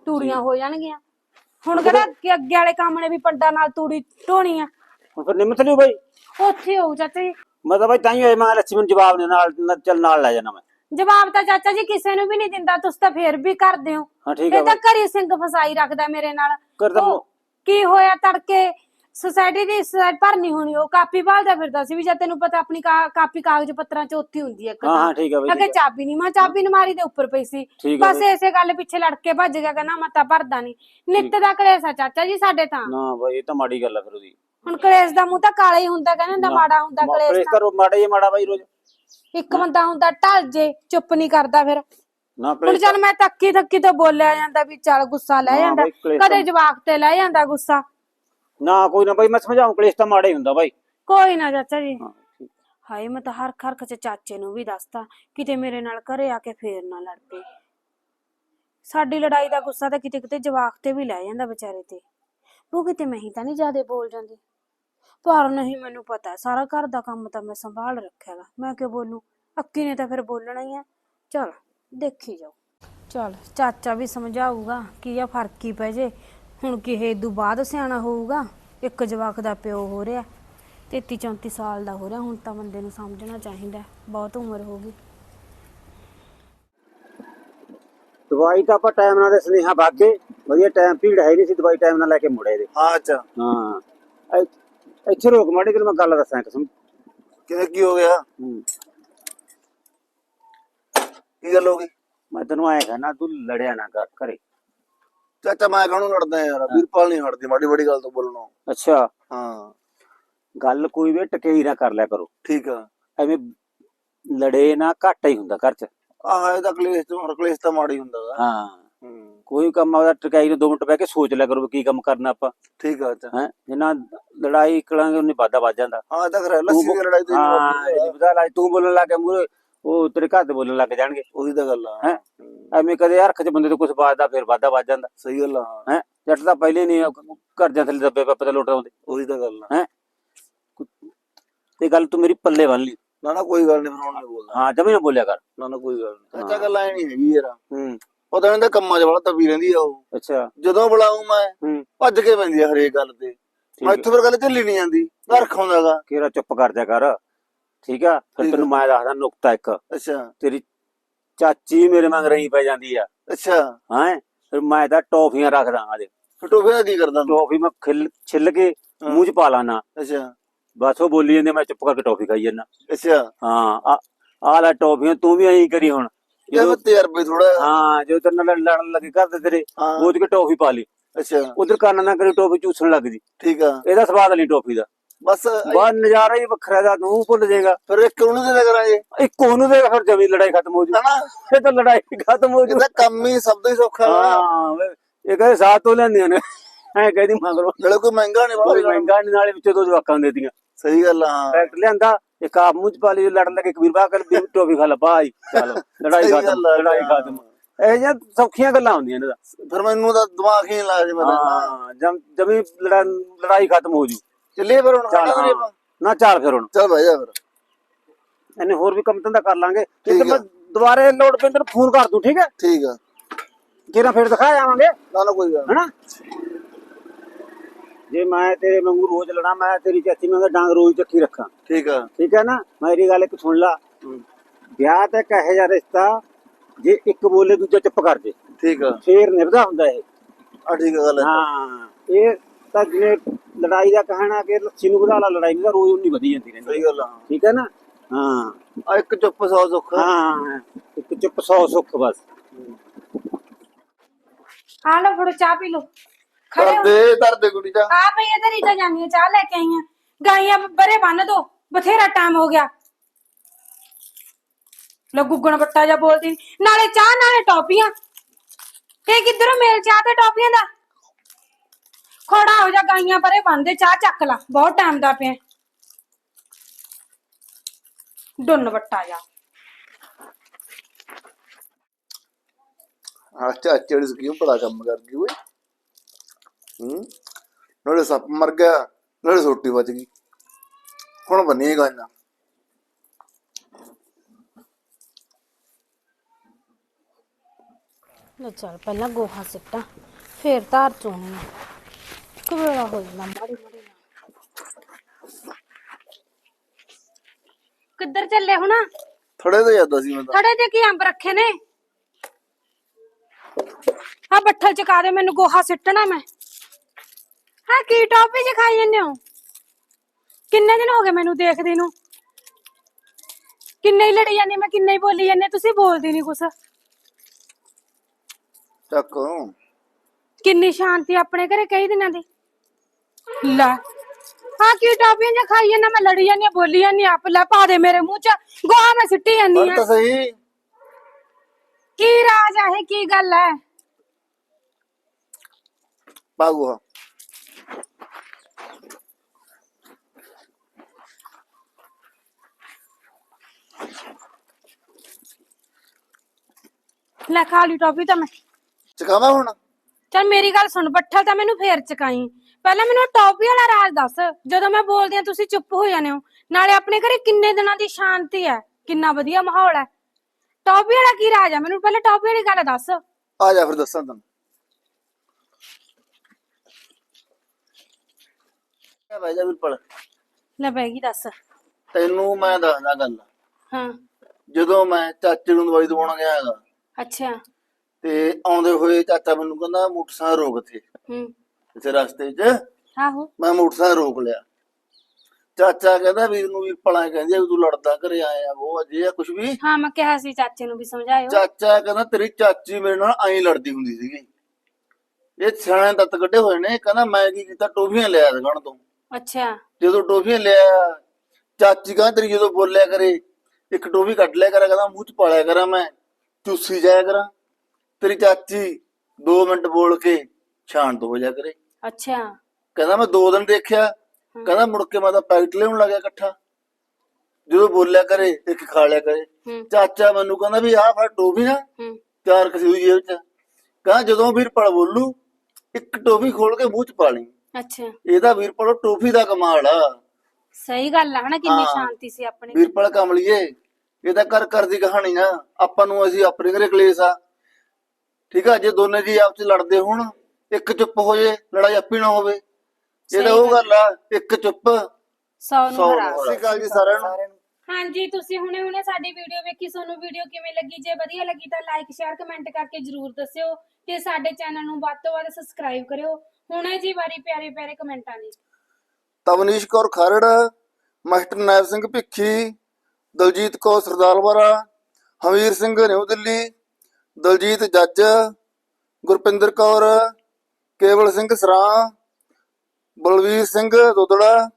ਤੂੜੀਆਂ ਹੋ ਜਾਣਗੀਆਂ। ਹੁਣ ਕਿਹੜਾ ਅੱਗੇ ਅੱਗੇ ਵਾਲੇ ਕੰਮ ਨੇ ਵੀ ਪੰਡਾਂ ਨਾਲ ਤੂੜੀ ਢੋਣੀ ਆ? ਹੁਣ ਫਿਰ ਨਿਮਤ ਲਿਓ ਭਾਈ ਉੱਥੇ ਹੋਊ ਚਾਚਾ ਜੀ। ਮੈਂ ਤਾਂ ਭਾਈ ਤਾਂ ਹੀ ਹੋਏ ਮੈਂ ਕਿਹਾ ਲੱਛੀ ਮੈਨੂੰ ਜਵਾਬ ਦੇ ਨਾਲ ਚੱਲ ਨਾਲ ਲੈ ਜਾਣਾ ਮੈਂ। ਜਵਾਬ ਤਾਂ ਚਾਚਾ ਜੀ ਕਿਸੇ ਨੂੰ ਵੀ ਨਹੀਂ ਦਿੰਦਾ ਤੁਸੀਂ ਤਾਂ ਫੇਰ ਵੀ ਕਰਦੇ ਹੋ। ਹਾਂ ਠੀਕ ਹੈ ਇਹ ਤਾਂ ਘਰੀ ਸਿੰਘ ਫਸਾਈ ਰੱਖਦਾ ਮੇਰੇ ਨਾਲ। ਕਰ ਤਾਂ ਉਹ ਕੀ ਹੋਇਆ ਤੜਕੇ? ਸੁਸਾਇਟੀ ਦੀ ਸੋਸਾਇਟੀ ਭਰਨੀ ਹੋਣੀ ਉਹ ਕਾਪੀ ਭਾਲਦਾ ਫਿਰਦਾ ਸੀ ਵੀ ਜਦ ਤੈਨੂੰ ਪਤਾ ਆਪਣੀ ਕਾ- ਕਾਪੀ ਕਾਗਜ਼ ਪੱਤਰਾਂ 'ਚ ਉੱਥੇ ਹੁੰਦੀ ਹੈ ਇੱਕ ਹਾਂ ਠੀਕ ਅੱਗੇ ਠੀਕ ਹੈ। ਚਾਬੀ ਨਹੀਂ ਮੈਂ ਚਾਬੀ ਨਮਾਰੀ ਦੇ ਉੱਪਰ ਪਈ ਸੀ। ਠੀਕ ਬਸ ਇਸੇ ਗੱਲ ਪਿੱਛੇ ਲੜ ਕੇ ਭੱਜ ਗਿਆ ਕਹਿੰਦਾ ਮੈਂ ਤਾਂ ਭਰਦਾ ਨਹੀਂ ਨਿੱਤ ਦਾ ਕਲੇਸ਼ ਆ ਚਾਚਾ ਜੀ ਸਾਡੇ ਤਾਂ। ਨਾ ਭਾਈ ਇਹ ਤਾਂ ਮਾੜੀ ਗੱਲ ਆ ਫਿਰ ਉਹਦੀ। ਹੁਣ ਕਲੇਸ਼ ਦਾ ਮੂੰਹ ਤਾਂ ਕਾਲਾ ਹੀ ਹੁੰਦਾ ਕਹਿੰਦੇ ਹੁੰਦਾ ਮਾੜਾ ਹੁੰਦਾ ਮਾ- ਕਲੇਸ਼ ਤਾਂ। ਤਾਂ ਮਾੜਾ ਹੀ ਮਾੜਾ ਭਾਈ ਰੋਜ਼। ਇੱਕ ਬੰਦਾ ਹੁੰਦਾ ਢਲ ਜੇ ਚੁੱਪ ਨਹੀਂ ਕਰਦਾ ਫਿਰ। ਨਾ ਹੁਣ ਜਦ ਮੈਂ ਤੱਕੀ ਤੱਕੀ ਤੋਂ ਬੋਲਿਆ ਜਾਂਦਾ ਵੀ ਚੱਲ ਗੁੱਸਾ ਲੈ ਹਾਂ ਜਾਂਦਾ। ਬਈ, ਕਲੇਸ਼ ਕਦੇ ਤਾਂ- ਜਵਾਕ ਤੇ ਲੈ ਜਾਂਦਾ ਗੁੱਸਾ। ਨਾ ਕੋਈ ਨਾ ਭਾਈ ਮੈਂ ਸਮਝਾਉਂ ਕਲੇਸ਼ ਤਾਂ ਮਾੜਾ ਹੀ ਹੁੰਦਾ ਭਾਈ ਕੋਈ ਨਾ ਚਾਚਾ ਜੀ। ਹਾਂ ਠੀਕ। ਹਾਏ ਮੈਂ ਤਾਂ ਹਰ ਖਰਖ ਚ ਚਾਚੇ ਨੂੰ ਵੀ ਦੱਸਤਾ ਕਿਤੇ ਮੇਰੇ ਨਾਲ ਘਰੇ ਆ ਕੇ ਫੇਰ ਨਾ ਲੜ ਪਏ ਸਾਡੀ ਲੜਾਈ ਦਾ ਗੁੱਸਾ ਤਾਂ ਕਿਤੇ ਕਿਤੇ ਜਵਾਕ ਤੇ ਵੀ ਲੈ ਜਾਂਦਾ ਵਿਚਾਰੇ ਤੇ। ਉਹ ਕਿਤੇ ਮੈਂ ਹੀ ਤਾਂ ਨਹੀਂ ਜਿਆਦੇ ਬੋਲ ਜਾਂਦੀ। ਪਰ ਨਹੀਂ ਮੈਨੂੰ ਪਤਾ ਸਾਰਾ ਘਰ ਦਾ ਕੰਮ ਤਾਂ ਮੈਂ ਸੰਭਾਲ ਰੱਖਿਆਗਾ ਮੈਂ ਕਿਉਂ ਬੋਲੂ? ਅੱਕੀ ਨੇ ਤਾਂ ਫਿਰ ਬੋਲਣਾ ਹੀ ਆ। ਚਲ। ਦੇਖੀ ਜਾਓ। ਚਲ ਚਾਚਾ ਵੀ ਸਮਝਾਊਗਾ ਕੀ ਆ ਫ਼ਰਕ ਹੀ ਪੈ ਜੇ। ਹੁਣ ਕਿਹੇ ਇਦੋਂ ਬਾਅਦ ਸਿਆਣਾ ਹੋਊਗਾ? ਇੱਕ ਜਵਾਕ ਦਾ ਪਿਓ ਹੋ ਰਿਹਾ। 33 34 ਸਾਲ ਦਾ ਹੋ ਰਿਹਾ। ਹੁਣ ਤਾਂ ਬੰਦੇ ਨੂੰ ਸਮਝਣਾ ਚਾਹੀਦਾ। ਬਹੁਤ ਉਮਰ ਹੋ ਗਈ। ਦਵਾਈ ਤਾਂ ਆਪਾਂ ਟਾਈਮ ਨਾਲ ਦੇ ਸੁਨੇਹਾ ਭਾਗੇ ਵਧੀਆ ਟਾਈਮ ਭੀੜ ਹੈ ਨਹੀਂ ਸੀ ਦਵਾਈ ਟਾਈਮ ਨਾਲ ਲੈ ਕੇ ਮੁੜੇ ਦੇ। ਹਾਂ ਅੱਛਾ। ਹਾਂ। ਇੱਥੇ ਰੋਕ ਮਾੜੇ ਤੈਨੂੰ ਮੈਂ ਗੱਲ ਦੱਸਾਂ ਕਿਸਮ ਕਿਵੇਂ ਕੀ ਹੋ ਗਿਆ? ਕੀ ਗੱਲ ਹੋ ਗਈ? ਮੈਂ ਤੈਨੂੰ ਆਇਆ ਕਹਿਣਾ ਤੂੰ ਲੜਿਆ ਨਾ ਕਰ ਘਰੇ। ਚਾਚਾ ਮੈਂ ਕਾਹਨੂੰ ਲੜਦਾ ਯਾਰ? ਵੀਰਪਾਲ ਨਹੀਂ ਹਟਦੀ ਮਾੜੀ ਬੜੀ ਗੱਲ ਤੋਂ ਬੋਲਣੋਂ। ਅੱਛਾ। ਹਾਂ। ਗੱਲ ਕੋਈ ਵੀ ਟਕਈ ਨਾ ਕਰ ਲਿਆ ਕਰੋ। ਠੀਕ ਆ। ਐਵੇਂ ਲੜੇ ਨਾ ਘਾਟਾ ਹੀ ਹੁੰਦਾ ਘਰ 'ਚ। ਆਹ ਇਹਦਾ ਕਲੇਸ਼ ਤੋਂ ਕਲੇਸ਼ ਤਾਂ ਮਾੜੀ ਹੁੰਦਾ ਹਾਂ। ਹੂੰ। ਕੋਈ ਕੰਮ ਆਦਾ ਟਕਾਈ ਨੂੰ 2 ਮਿੰਟ ਬਹਿ ਕੇ ਸੋਚ ਲਿਆ ਕਰੋ ਵੀ ਕੀ ਕੰਮ ਕਰਨਾ ਆਪਾਂ। ਠੀਕ ਆ ਅੱਛਾ। ਹੈ ਜਿੰਨਾ ਲੜਾਈ ਕਰਾਂਗੇ ਉਹਨੇ ਵਾਧਾ ਵੱਜ ਜਾਂਦਾ। ਹਾਂ ਇਹ ਤਾਂ ਖਰਾ ਲੱਸੀ ਦੀ ਲੜਾਈ ਤੇ ਹਾਂ ਇਹ ਬਤਾ ਲੈ ਤੂੰ ਬੋਲਣ ਲੱਗ ਗਿਆ ਮੂਰੇ ਉਹ ਤੇਰੇ ਘਰ ਦੇ ਬੋਲਣ ਲੱਗ ਜਾਣਗੇ। ਉਹੀ ਤਾਂ ਗੱਲ ਆ। ਹੈ? ਐਵੇਂ ਕਦੇ ਹਰਖ 'ਚ ਬੰਦੇ ਤੋਂ ਕੁਝ ਵੱਜਦਾ ਫਿਰ ਵਾਧਾ ਵੱਜ ਜਾਂਦਾ। ਸਹੀ ਗੱਲ ਆ। ਹੈ? ਜੱਟ ਤਾਂ ਪਹਿਲੇ ਨਹੀਂ ਘਰ ਜਾਂ ਥੱਲੇ ਦੱਬੇ ਪੱਪੇ ਤੇ ਲੁੱਟ ਆਉਂਦੇ। ਉਹੀ ਤਾਂ ਗੱਲ ਆ। ਹੈ? ਤੇ ਗੱਲ ਤੂੰ ਮੇਰੀ ਪੱਲੇ ਬੰਨ ਲਈ। ਨਾ ਨਾ ਕੋਈ ਗੱਲ ਨਹੀਂ ਫਿਰ ਹੁਣ ਨਹੀਂ ਬੋਲਦਾ। ਹਾਂ ਜਮੇ ਨਾ ਬੋਲਿਆ ਕਰ। ਨਾ ਨਾ ਕੋਈ ਗੱਲ ਨਹੀਂ। ਚਾਚਾ ਗੱਲ ਐ ਨਹੀਂ ਹੈਗੀ ਯਾਰ। ਹੂੰ। ਨਹੀਂ ਤਾਂ ਕੰਮਾਂ 'ਚ ਬੜਾ ਤਵੀ ਰਹਿੰਦੀ ਆ ਉਹ। ਅੱਛਾ। ਜਦੋਂ ਬੁਲਾਉਂ ਮੈਂ ਭੱਜ ਕੇ ਪੈਂਦੀ ਆ ਹਰੇਕ ਗੱਲ ਤੇ। ਮੈਂ ਇੱਥੇ ਫਿਰ ਗੱਲ ਝੱਲੀ ਨਹੀਂ ਜਾਂਦੀ। ਘਰ ਖਾਉਂਦਾਗਾ ਕਿਹੜਾ ਚੁੱਪ ਕਰ ਜਾ ਕਰ। ਠੀਕ ਆ? ਫਿਰ ਠੀਕ ਆ। ਤੈਨੂੰ ਮੈਂ ਦੱਸਦਾ ਨੁਕਤਾ ਇੱਕ। ਅੱਛਾ। ਤੇਰੀ ਚਾਚੀ ਮੇਰੇ ਮੰਗ ਰਹੀ ਪੈ ਜਾਂਦੀ ਆ। ਅੱਛਾ। ਹੈਂ? ਫਿਰ ਮੈਂ ਤਾਂ ਟੌਫੀਆਂ ਰੱਖਦਾ ਆ ਦੇ ਫਟੋ ਫਿਰ ਕੀ ਕਰਦਾ ਤੂੰ? ਟੌਫੀ ਮੈਂ ਖਿੱਲ ਛਿੱਲ ਕੇ। ਮੂੰਹ ਚ ਪਾ ਲਾਣਾ ਅੱਛਾ। ਬਸ ਉਹ ਬੋਲੀ ਜਾਂਦੇ ਮੈਂ ਚੁੱਪ ਕਰਕੇ ਟੌਫੀ ਖਾਈ ਜਾਂਦਾ। ਅੱਛਾ। ਹਾਂ ਆ ਆ ਲੈ ਟੌਫੀਆਂ ਤੂੰ ਵੀ ਐਂ ਕਰੀ ਹੁਣ। ਇਹ ਜਦੋਂ ਤਜਰਬੇ ਥੋੜਾ ਹਾਂ ਜਦੋਂ ਤੇਰੇ ਨਾਲ ਲੜਨ ਲੱਗੇ ਕਰਦੇ ਤੇਰੇ ਹਾਂ। ਉਹਦੇ ਕੇ ਟੌਫੀ ਪਾ ਲਈ। ਅੱਛਾ। ਉਧਰ ਕੰਨ ਨਾ ਕਰੀ ਟੌਫੀ ਚੂਸਣ ਲੱਗ ਜੀ। ਠੀਕ ਆ। ਇਹਦਾ ਸਵਾਦ ਨਹੀਂ ਟੌਫੀ ਦਾ। ਬਸ ਬਾਹਰ ਨਜ਼ਾਰਾ ਹੀ ਵੱਖਰਾ ਦਾ ਤੂੰ ਭੁੱਲ ਜਾਏਗਾ। ਫਿਰ ਇੱਕ ਉਹਨੂੰ ਦੇ ਕਰਾਂਗੇ ਇੱਕ ਉਹਨੂੰ ਦੇ ਫਿਰ ਜਮੀ ਲੜਾਈ ਖਤਮ ਹੋ ਜੂ। ਹਨਾ? ਇਹ ਤਾਂ ਲੜਾਈ ਖਤਮ ਹੋ ਜੂ। ਇਹਦਾ ਕੰਮ ਹੀ ਸਭ ਤੋਂ ਸੌਖਾ ਹਾਂ। ਇਹ ਕਹਿੰਦੇ ਸਾਥ ਤੋਂ ਲੈਂਦੀਆਂ ਨੇ। ਐ ਕਹਿੰਦੀ ਮਗਰੋਂ। ਨਾਲੇ ਕੋਈ ਮਹਿੰਗਾ ਨਹੀਂ ਬਾਹਰ ਮਹਿੰਗਾ ਨੀ, ਨਾਲੇ ਵਿੱਚੋਂ ਦੋ ਜਵਾਕਾਂ ਦੇ ਦਿੱਤੀਆਂ। ਸਹੀ ਗੱਲ ਹਾਂ। ਪੈਕਟ ਲਿਆਂਦਾ ਇੱਕ ਆਪ ਮੂੰਹ ਚ ਪਾ ਲਈ ਲੜਨ ਲੱਗੇ ਕਬੀਰ ਬਾ ਕਰ ਵੀ ਟੋਪੀ ਖਾ ਲਾ ਬਾਈ ਚਲੋ ਲੜਾਈ ਖਤਮ ਲੜਾਈ। ਖਤਮ। ਇਹ ਜਿਹੀਆਂ ਸੌਖੀਆਂ ਗੱਲਾਂ ਹੁੰਦੀਆਂ ਨੇ ਤਾਂ ਫਿਰ ਮੈਨੂੰ ਤਾਂ ਦਿਮਾਗ ਹੀ ਨਹੀਂ ਲੱਗਦਾ ਜੀ ਤਾਂ ਹਾਂ ਜਮ ਜਮੀ ਲੜਾ- ਲੜਾਈ ਖਤਮ ਹੋ ਜੂ। ਚੱਲੀਏ ਫਿਰ ਹੁਣ। ਚੱਲ ਖਾਣਾ ਕਰੀਏ ਹਾਂ। ਆਪਾਂ ਨਾ ਚੱਲ ਫਿਰ ਹੁਣ। ਚੱਲ ਭਾਈ ਜਾ ਫਿਰ। ਇਹਨੇ ਹੋਰ ਵੀ ਕੰਮ ਧੰਦਾ ਕਰ ਲਾਂਗੇ। ਤੇ ਠੀਕ ਮੈਂ। ਦੁਬਾਰੇ ਲੋੜ ਪੈ ਤੈਨੂੰ ਫੋਨ ਕਰ ਦੂੰ ਠੀਕ ਹੈ? ਠੀਕ ਆ। ਕਿਹੜਾ ਫਿਰ ਦਿਖਾ ਜਾਵਾਂਗੇ ਨਾ ਨਾ ਕੋਈ ਗੱਲ ਨੀ। ਹਨਾ? ਜੇ ਮੈਂ ਤੇਰੇ ਵਾਂਗੂ ਰੋਜ਼ ਲੜਾਂ ਮੈਂ ਤੇਰੀ ਚਾਚੀ ਵਾਂਗਾ ਡਾਂਗ ਰੋਜ਼ ਚੱਕੀ ਰੱਖਾਂ। ਠੀਕ ਆ। ਠੀਕ ਹੈ ਨਾ? ਮੇਰੀ ਗੱਲ ਇੱਕ ਸੁਣ ਲਾ। ਵਿਆਹ ਤਾਂ ਇੱਕ ਇਹੋ ਜਿਹਾ ਰਿਸ਼ਤਾ ਜੇ ਇੱਕ ਬੋਲੇ ਦੂਜਾ ਚੁੱਪ ਕਰ ਜੇ। ਠੀਕ ਆ। ਫੇਰ ਨਿਭਦਾ ਹੁੰਦਾ ਇਹ। ਆ ਠੀਕ ਆ ਗੱਲ ਹੈ। ਹਾਂ। ਇਹ ਤਾਂ ਜਿਵੇਂ ਲੜਾਈ ਦਾ ਕਹਿਣਾ ਕਿ ਲੱਛੀ ਨੂੰ ਵਧਾ ਲਾ ਲੜਾਈ ਨਹੀਂ ਤਾਂ ਰੋਜ਼ ਉਨੀ ਵਧੀ ਜਾਂਦੀ ਰਹਿੰਦੀ ਸਹੀ ਗੱਲ ਆ। ਠੀਕ ਹੈ ਨਾ? ਹਾਂ। ਆ ਇੱਕ ਚੁੱਪ ਸੌ ਸੁੱਖ। ਹਾਂ ਇੱਕ ਚੁੱਪ ਸੌ ਸੁੱਖ ਬਸ। ਆ ਲਓ ਫੜੋ ਚਾਹ ਪੀ ਲਓ। ਖੜੇ ਹੋ। ਕਰਦੇ ਕਰਦੇ ਕੁੜੀ ਦਾ। ਆ ਭਈ ਇਧਰ ਹੀ ਤਾਂ ਜਾਨੀ ਆ ਚਾਹ ਲੈ ਕੇ ਆਈਆਂ। ਗਾਈਆਂ ਬਰੇ ਬੰਨ ਦੋ ਬਥੇਰਾ ਟਾਈਮ ਹੋ ਗਿਆ। ਲੋ ਗੁੱਗਣ ਬੱਟਾ ਜਾ ਬੋਲਦੀ। ਨੀ। ਨਾਲੇ ਚਾਹ ਨਾਲੇ ਟੌਪੀਆਂ। ਇਹ ਕਿੱਧਰੋਂ ਮੇਲ ਚਾਹ ਤੇ ਟੌਪੀਆਂ ਦਾ? ਖੋੜਾ ਹੋ ਜਾ ਗਾਈਆਂ ਪਰੇ ਬੰਨਦੇ ਚਾਹ ਚੱਕ ਲਾ ਬਹੁਤ ਟਾਈਮ ਦਾ ਪਿਆ। ਡੁੰਨ ਬੱਟਾ ਜਾ। ਆ ਚਾਚੇ ਦੀ ਸਕੀਮ ਬੜਾ ਕੰਮ ਕਰ ਗਈ ਓਏ। ਹੂੰ ਨਾਲੇ ਸੱਪ ਮਰ ਗਿਆ ਨਾਲੇ ਸੋਟੀ ਬਚ ਗਈ। ਹੁਣ ਬਣੇਗਾ ਇਹਨਾਂ ਲੈ ਚੱਲ ਪਹਿਲਾਂ ਗੋਹਾ ਸਿੱਟਾਂ ਫੇਰ ਧਾਰ ਚੋਣੀ ਆ। ਕਵੇਲਾ ਹੋ ਜਾਂਦਾ ਮਾੜੀ ਮਾੜੀ ਨਾਲ ਕਿੱਧਰ ਚੱਲੇ ਹੁਣ ਥੋੜੇ ਤੇ ਜਾਂਦਾ ਸੀ ਮੈਂ ਤਾਂ ਥੜੇ ਤੇ ਕੀ ਅੰਬ ਰੱਖੇ ਨੇ ਆ ਬੱਠਲ ਚਕਾ ਦੇ ਮੈਨੂੰ ਗੋਹਾ ਸਿੱਟਣਾ ਮੈਂ ਹਾਂ ਕੀ ਟੌਪੀ ਚ ਖਾਈ ਜੰਨੇ ਹੋ ਕਿੰਨੇ ਦਿਨ ਹੋ ਗਏ ਮੈਨੂੰ ਦੇਖਦੀ ਨੂੰ ਕਿੰਨੇ ਹੀ ਲੜੀ ਜਾਂਦੀ ਮੈਂ ਕਿੰਨੇ ਹੀ ਬੋਲੀ ਜਾਂਦੀ ਤੁਸੀਂ ਬੋਲਦੀ ਨਹੀਂ ਕੁਛ ਚੱਕ ਕਿੰਨੀ ਸ਼ਾਂਤੀ ਆਪਣੇ ਘਰੇ ਕਈ ਦਿਨਾਂ ਦੀ ਲੈ। ਹਾਂ ਕੀ ਟੌਪੀਆਂ ਜਾਂ ਖਾਈ ਜਾਂਦਾ ਮੈਂ ਲੜੀ ਜਾਂਦੀ ਹਾਂ, ਬੋਲੀ ਜਾਂਦੀ ਹਾਂ, ਆਪ ਲੈ ਪਾ ਦੇ ਮੇਰੇ ਮੂੰਹ ਚ। ਗੋਹਾ ਮੈਂ ਸਿੱਟੀ ਜਾਂਦੀ ਪਰ ਆ ਤਾਂ ਸਹੀ। ਕੀ ਰਾਜ ਆ ਇਹ ਕੀ ਗੱਲ ਹੈ। ਪਾਗੂਆ ਲੈ ਖਾ ਲਈ ਟੌਪੀ ਤਾਂ ਮੈਂ। ਚਕਾਵਾ ਹੁਣ? ਚਲ ਮੇਰੀ ਗੱਲ ਸੁਣ ਬੱਠਲ ਤਾਂ ਮੈਨੂੰ ਫੇਰ ਚਕਾਈ। ਪਹਿਲਾਂ ਮੈਨੂੰ ਟੌਪੀ ਵਾਲਾ ਰਾਜ ਦੱਸ ਜਦੋਂ ਮੈਂ ਬੋਲਦੀ ਆ ਤੁਸੀਂ ਚੁੱਪ ਹੋ ਜਾਂਦੇ ਹੋ। ਨਾਲੇ ਆਪਣੇ ਘਰੇ ਕਿੰਨੇ ਦਿਨਾਂ ਦੀ ਸ਼ਾਂਤੀ ਹੈ? ਕਿੰਨਾ ਵਧੀਆ ਮਾਹੌਲ ਹੈ। ਟੌਪੀ ਵਾਲਾ ਕੀ ਰਾਜ ਹੈ? ਮੈਨੂੰ ਪਹਿਲਾਂ ਟੌਪੀ ਵਾਲੀ ਗੱਲ ਦੱਸ। ਆ ਜਾ ਫਿਰ ਦੱਸਾਂ ਤੈਨੂੰ ਆ ਭਾਈ ਜਾ ਬਿਲਪਲ ਲੈ ਬੈਗੀ ਦੱਸ। ਤੈਨੂੰ ਮੈਂ ਦੱਸਦਾ ਗੱਲ। ਹਾਂ। ਜਦੋਂ ਮੈਂ ਚਾਚੇ ਨੂੰ ਦਵਾਈ ਦਵਾਉਣ ਗਿਆ ਹੈਗਾ ਅੱਛਾ। ਤੇ ਆਉਂਦੇ ਹੋਏ ਚਾਚਾ ਮੈਨੂੰ ਕਹਿੰਦਾ ਮੋਟਰਸਾਈਕਲ ਰੋਕ ਇੱਥੇ। ਹੂੰ। ਇਸੇ ਰਸਤੇ 'ਚ। ਆਹੋ। ਮੈਂ ਮੋਟਰਸਾਈਕਲ ਰੋਕ ਲਿਆ। ਚਾਚਾ ਕਹਿੰਦਾ ਵੀਰ ਨੂੰ ਵੀ ਪਲਾਂ ਕਹਿੰਦੀ ਆ ਵੀ ਤੂੰ ਲੜਦਾ ਘਰੇ ਆਇਆ ਉਹ ਅਜੇ ਆ ਕੁਛ ਵੀ। ਹਾਂ ਮੈਂ ਕਿਹਾ ਸੀ ਚਾਚੇ ਨੂੰ ਵੀ ਸਮਝਾਇਓ। ਚਾਚਾ ਕਹਿੰਦਾ ਤੇਰੀ ਚਾਚੀ ਮੇਰੇ ਨਾਲ ਐਂ ਲੜਦੀ ਹੁੰਦੀ ਸੀਗੀ। ਇਹ ਸਿਆਣੇ ਤੱਤ ਕੱਢੇ ਹੋਏ ਨੇ ਕਹਿੰਦਾ ਮੈਂ ਕੀ ਕੀਤਾ ਟੋਫੀਆਂ ਲਿਆ ਦੁਕਾਨ ਤੋਂ। ਅੱਛਾ। ਜਦੋਂ ਟੋਫੀਆਂ ਲਿਆ ਚਾਚੀ ਕਹਿੰਦਾ ਤੇਰੀ ਜਦੋਂ ਬੋਲਿਆ ਕਰੇ ਇੱਕ ਟੋਫੀ ਕੱਢ ਲਿਆ ਕਰਾਂ ਕਹਿੰਦਾ ਮੂੰਹ ਚ ਪਾਲਿਆ ਕਰਾਂ ਮੈਂ ਚੂਸੀ ਜਾਇਆ ਕਰਾਂ। ਤੇਰੀ ਚਾਚੀ 2 ਮਿੰਟ ਬੋਲ ਕੇ ਸ਼ਾਂਤ ਹੋ ਜਾ ਕਰੇ। ਅੱਛਾ। ਕਹਿੰਦਾ ਮੈਂ 2 ਦਿਨ ਦੇਖਿਆ। ਕਹਿੰਦਾ ਮੁੜ ਕੇ ਮੈਂ ਤਾਂ ਪੈਕਟ ਲਿਆਉਣ ਲੱਗਿਆ ਇਕੱਠਾ। ਜਦੋਂ ਬੋਲਿਆ ਕਰੇ ਇੱਕ ਖਾ ਲਿਆ ਕਰੇ। ਚਾਚਾ ਮੈਨੂੰ ਕਹਿੰਦਾ ਵੀ ਆਹ ਫੜ ਟੋਫੀ ਨਾ ਚਾਰ ਕਸੀ ਹੋਈ ਜੇਬ ਚ। ਕਹਿੰਦਾ ਜਦੋਂ ਵੀਰਪਾਲ ਬੋਲੂ ਇੱਕ ਟੋਫੀ ਖੋਲ ਕੇ ਮੂੰਹ ਚ ਪਾ ਲਈ। ਅੱਛਾ। ਇਹਦਾ ਵੀਰਪਾਲ ਟੋਫੀ ਦਾ ਕਮਾਲ ਆ। ਸਹੀ ਗੱਲ ਆ ਹਨਾ ਕਿੰਨੀ। ਸ਼ਾਂਤੀ ਸੀ ਆਪਣੇ। ਵੀਰਪਾਲ ਕਮਲੀਏ ਇਹ ਤਾਂ ਕਰ ਕਰ ਦੀ ਕਹਾਣੀ ਆ ਆਪਾਂ ਨੂੰ ਅਸੀਂ ਆਪਣੇ ਘਰੇ ਕਲੇਸ਼ ਆ। ਠੀਕ ਆ ਜੇ ਦੋਨੇ ਜੀ ਆਪਸ ਚ ਲੜਦੇ ਹੋਣ ਇੱਕ ਚੁੱਪ ਹੋ ਜੇ ਲੜਾਈ ਆਪੀ ਨਾ ਹੋਵੇ। ਇਹ ਤਾਂ ਉਹ ਗੱਲ ਆ ਇੱਕ ਚੁੱਪ ਸੌ ਨੂੰ ਹਰਾ। ਸਤਿ ਸ਼੍ਰੀ ਅਕਾਲ ਜੀ ਸਾਰਿਆਂ ਨੂੰ। ਸਾਰਿਆਂ ਨੂੰ। ਹਾਂਜੀ ਤੁਸੀਂ ਹੁਣੇ ਹੁਣੇ ਸਾਡੀ ਵੀਡੀਓ ਵੇਖੀ ਤੁਹਾਨੂੰ ਵੀਡੀਓ ਕਿਵੇਂ ਲੱਗੀ? ਜੇ ਵਧੀਆ ਲੱਗੀ ਤਾਂ ਲਾਈਕ ਸ਼ੇਅਰ ਕਮੈਂਟ ਕਰਕੇ ਜਰੂਰ ਦੱਸਿਓ ਤੇ ਸਾਡੇ ਚੈਨਲ ਨੂੰ ਵੱਧ ਤੋਂ ਵੱਧ ਸਬਸਕ੍ਰਾਈਬ ਕਰਿਓ। ਹੁਣੇ ਜੀ ਵਾਰੀ ਪਿਆਰੇ ਪਿਆਰੇ ਕਮੈਂਟਾਂ ਦੀ। Tavneesh Kaur Kharar master Naib Singh Bhikhi Daljit Kaur Sardalwara Hamir Singh new Delhi Daljit Jajj Gurpinder Kaur Kewal Singh Sran, Balvir Singh Duddra,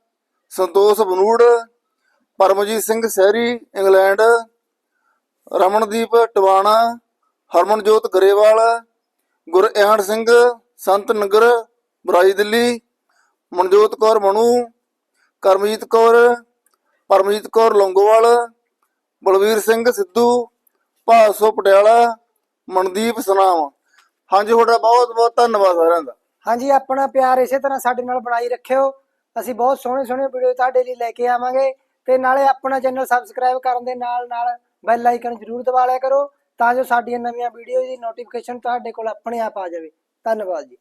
Santosh Banur, Paramjit Singh Sehri, England, Ramandeep Tiwana, Harmanjot Grewal Guriyan Singh, Sant Nagar, Barai Delhi, Manjot Kaur Manu, Karamjit Kaur, Paramjit Kaur Longowal, Balvir Singh Sidhu, ਭਾਸੋ Patiala, Mandeep ਸਨਾਮ। ਹਾਂਜੀ, ਤੁਹਾਡਾ ਬਹੁਤ ਬਹੁਤ ਧੰਨਵਾਦ ਸਾਰਿਆਂ ਦਾ। ਹਾਂਜੀ, ਆਪਣਾ ਪਿਆਰ ਇਸੇ ਤਰ੍ਹਾਂ ਸਾਡੇ ਨਾਲ ਬਣਾਈ ਰੱਖਿਓ। ਅਸੀਂ ਬਹੁਤ ਸੋਹਣੇ ਸੋਹਣੇ ਵੀਡੀਓ ਤੁਹਾਡੇ ਲਈ ਲੈ ਕੇ ਆਵਾਂਗੇ। ਤੇ ਨਾਲੇ ਆਪਣਾ ਚੈਨਲ ਸਬਸਕ੍ਰਾਈਬ ਕਰਨ ਦੇ ਨਾਲ ਨਾਲ ਬੈਲ ਆਈਕਨ ਜ਼ਰੂਰ ਦਬਾ ਲਿਆ ਕਰੋ, ਤਾਂ ਜੋ ਸਾਡੀਆਂ ਨਵੀਆਂ ਵੀਡੀਓ ਦੀ ਨੋਟੀਫਿਕੇਸ਼ਨ ਤੁਹਾਡੇ ਕੋਲ ਆਪਣੇ ਆਪ ਆ ਜਾਵੇ। ਧੰਨਵਾਦ ਜੀ।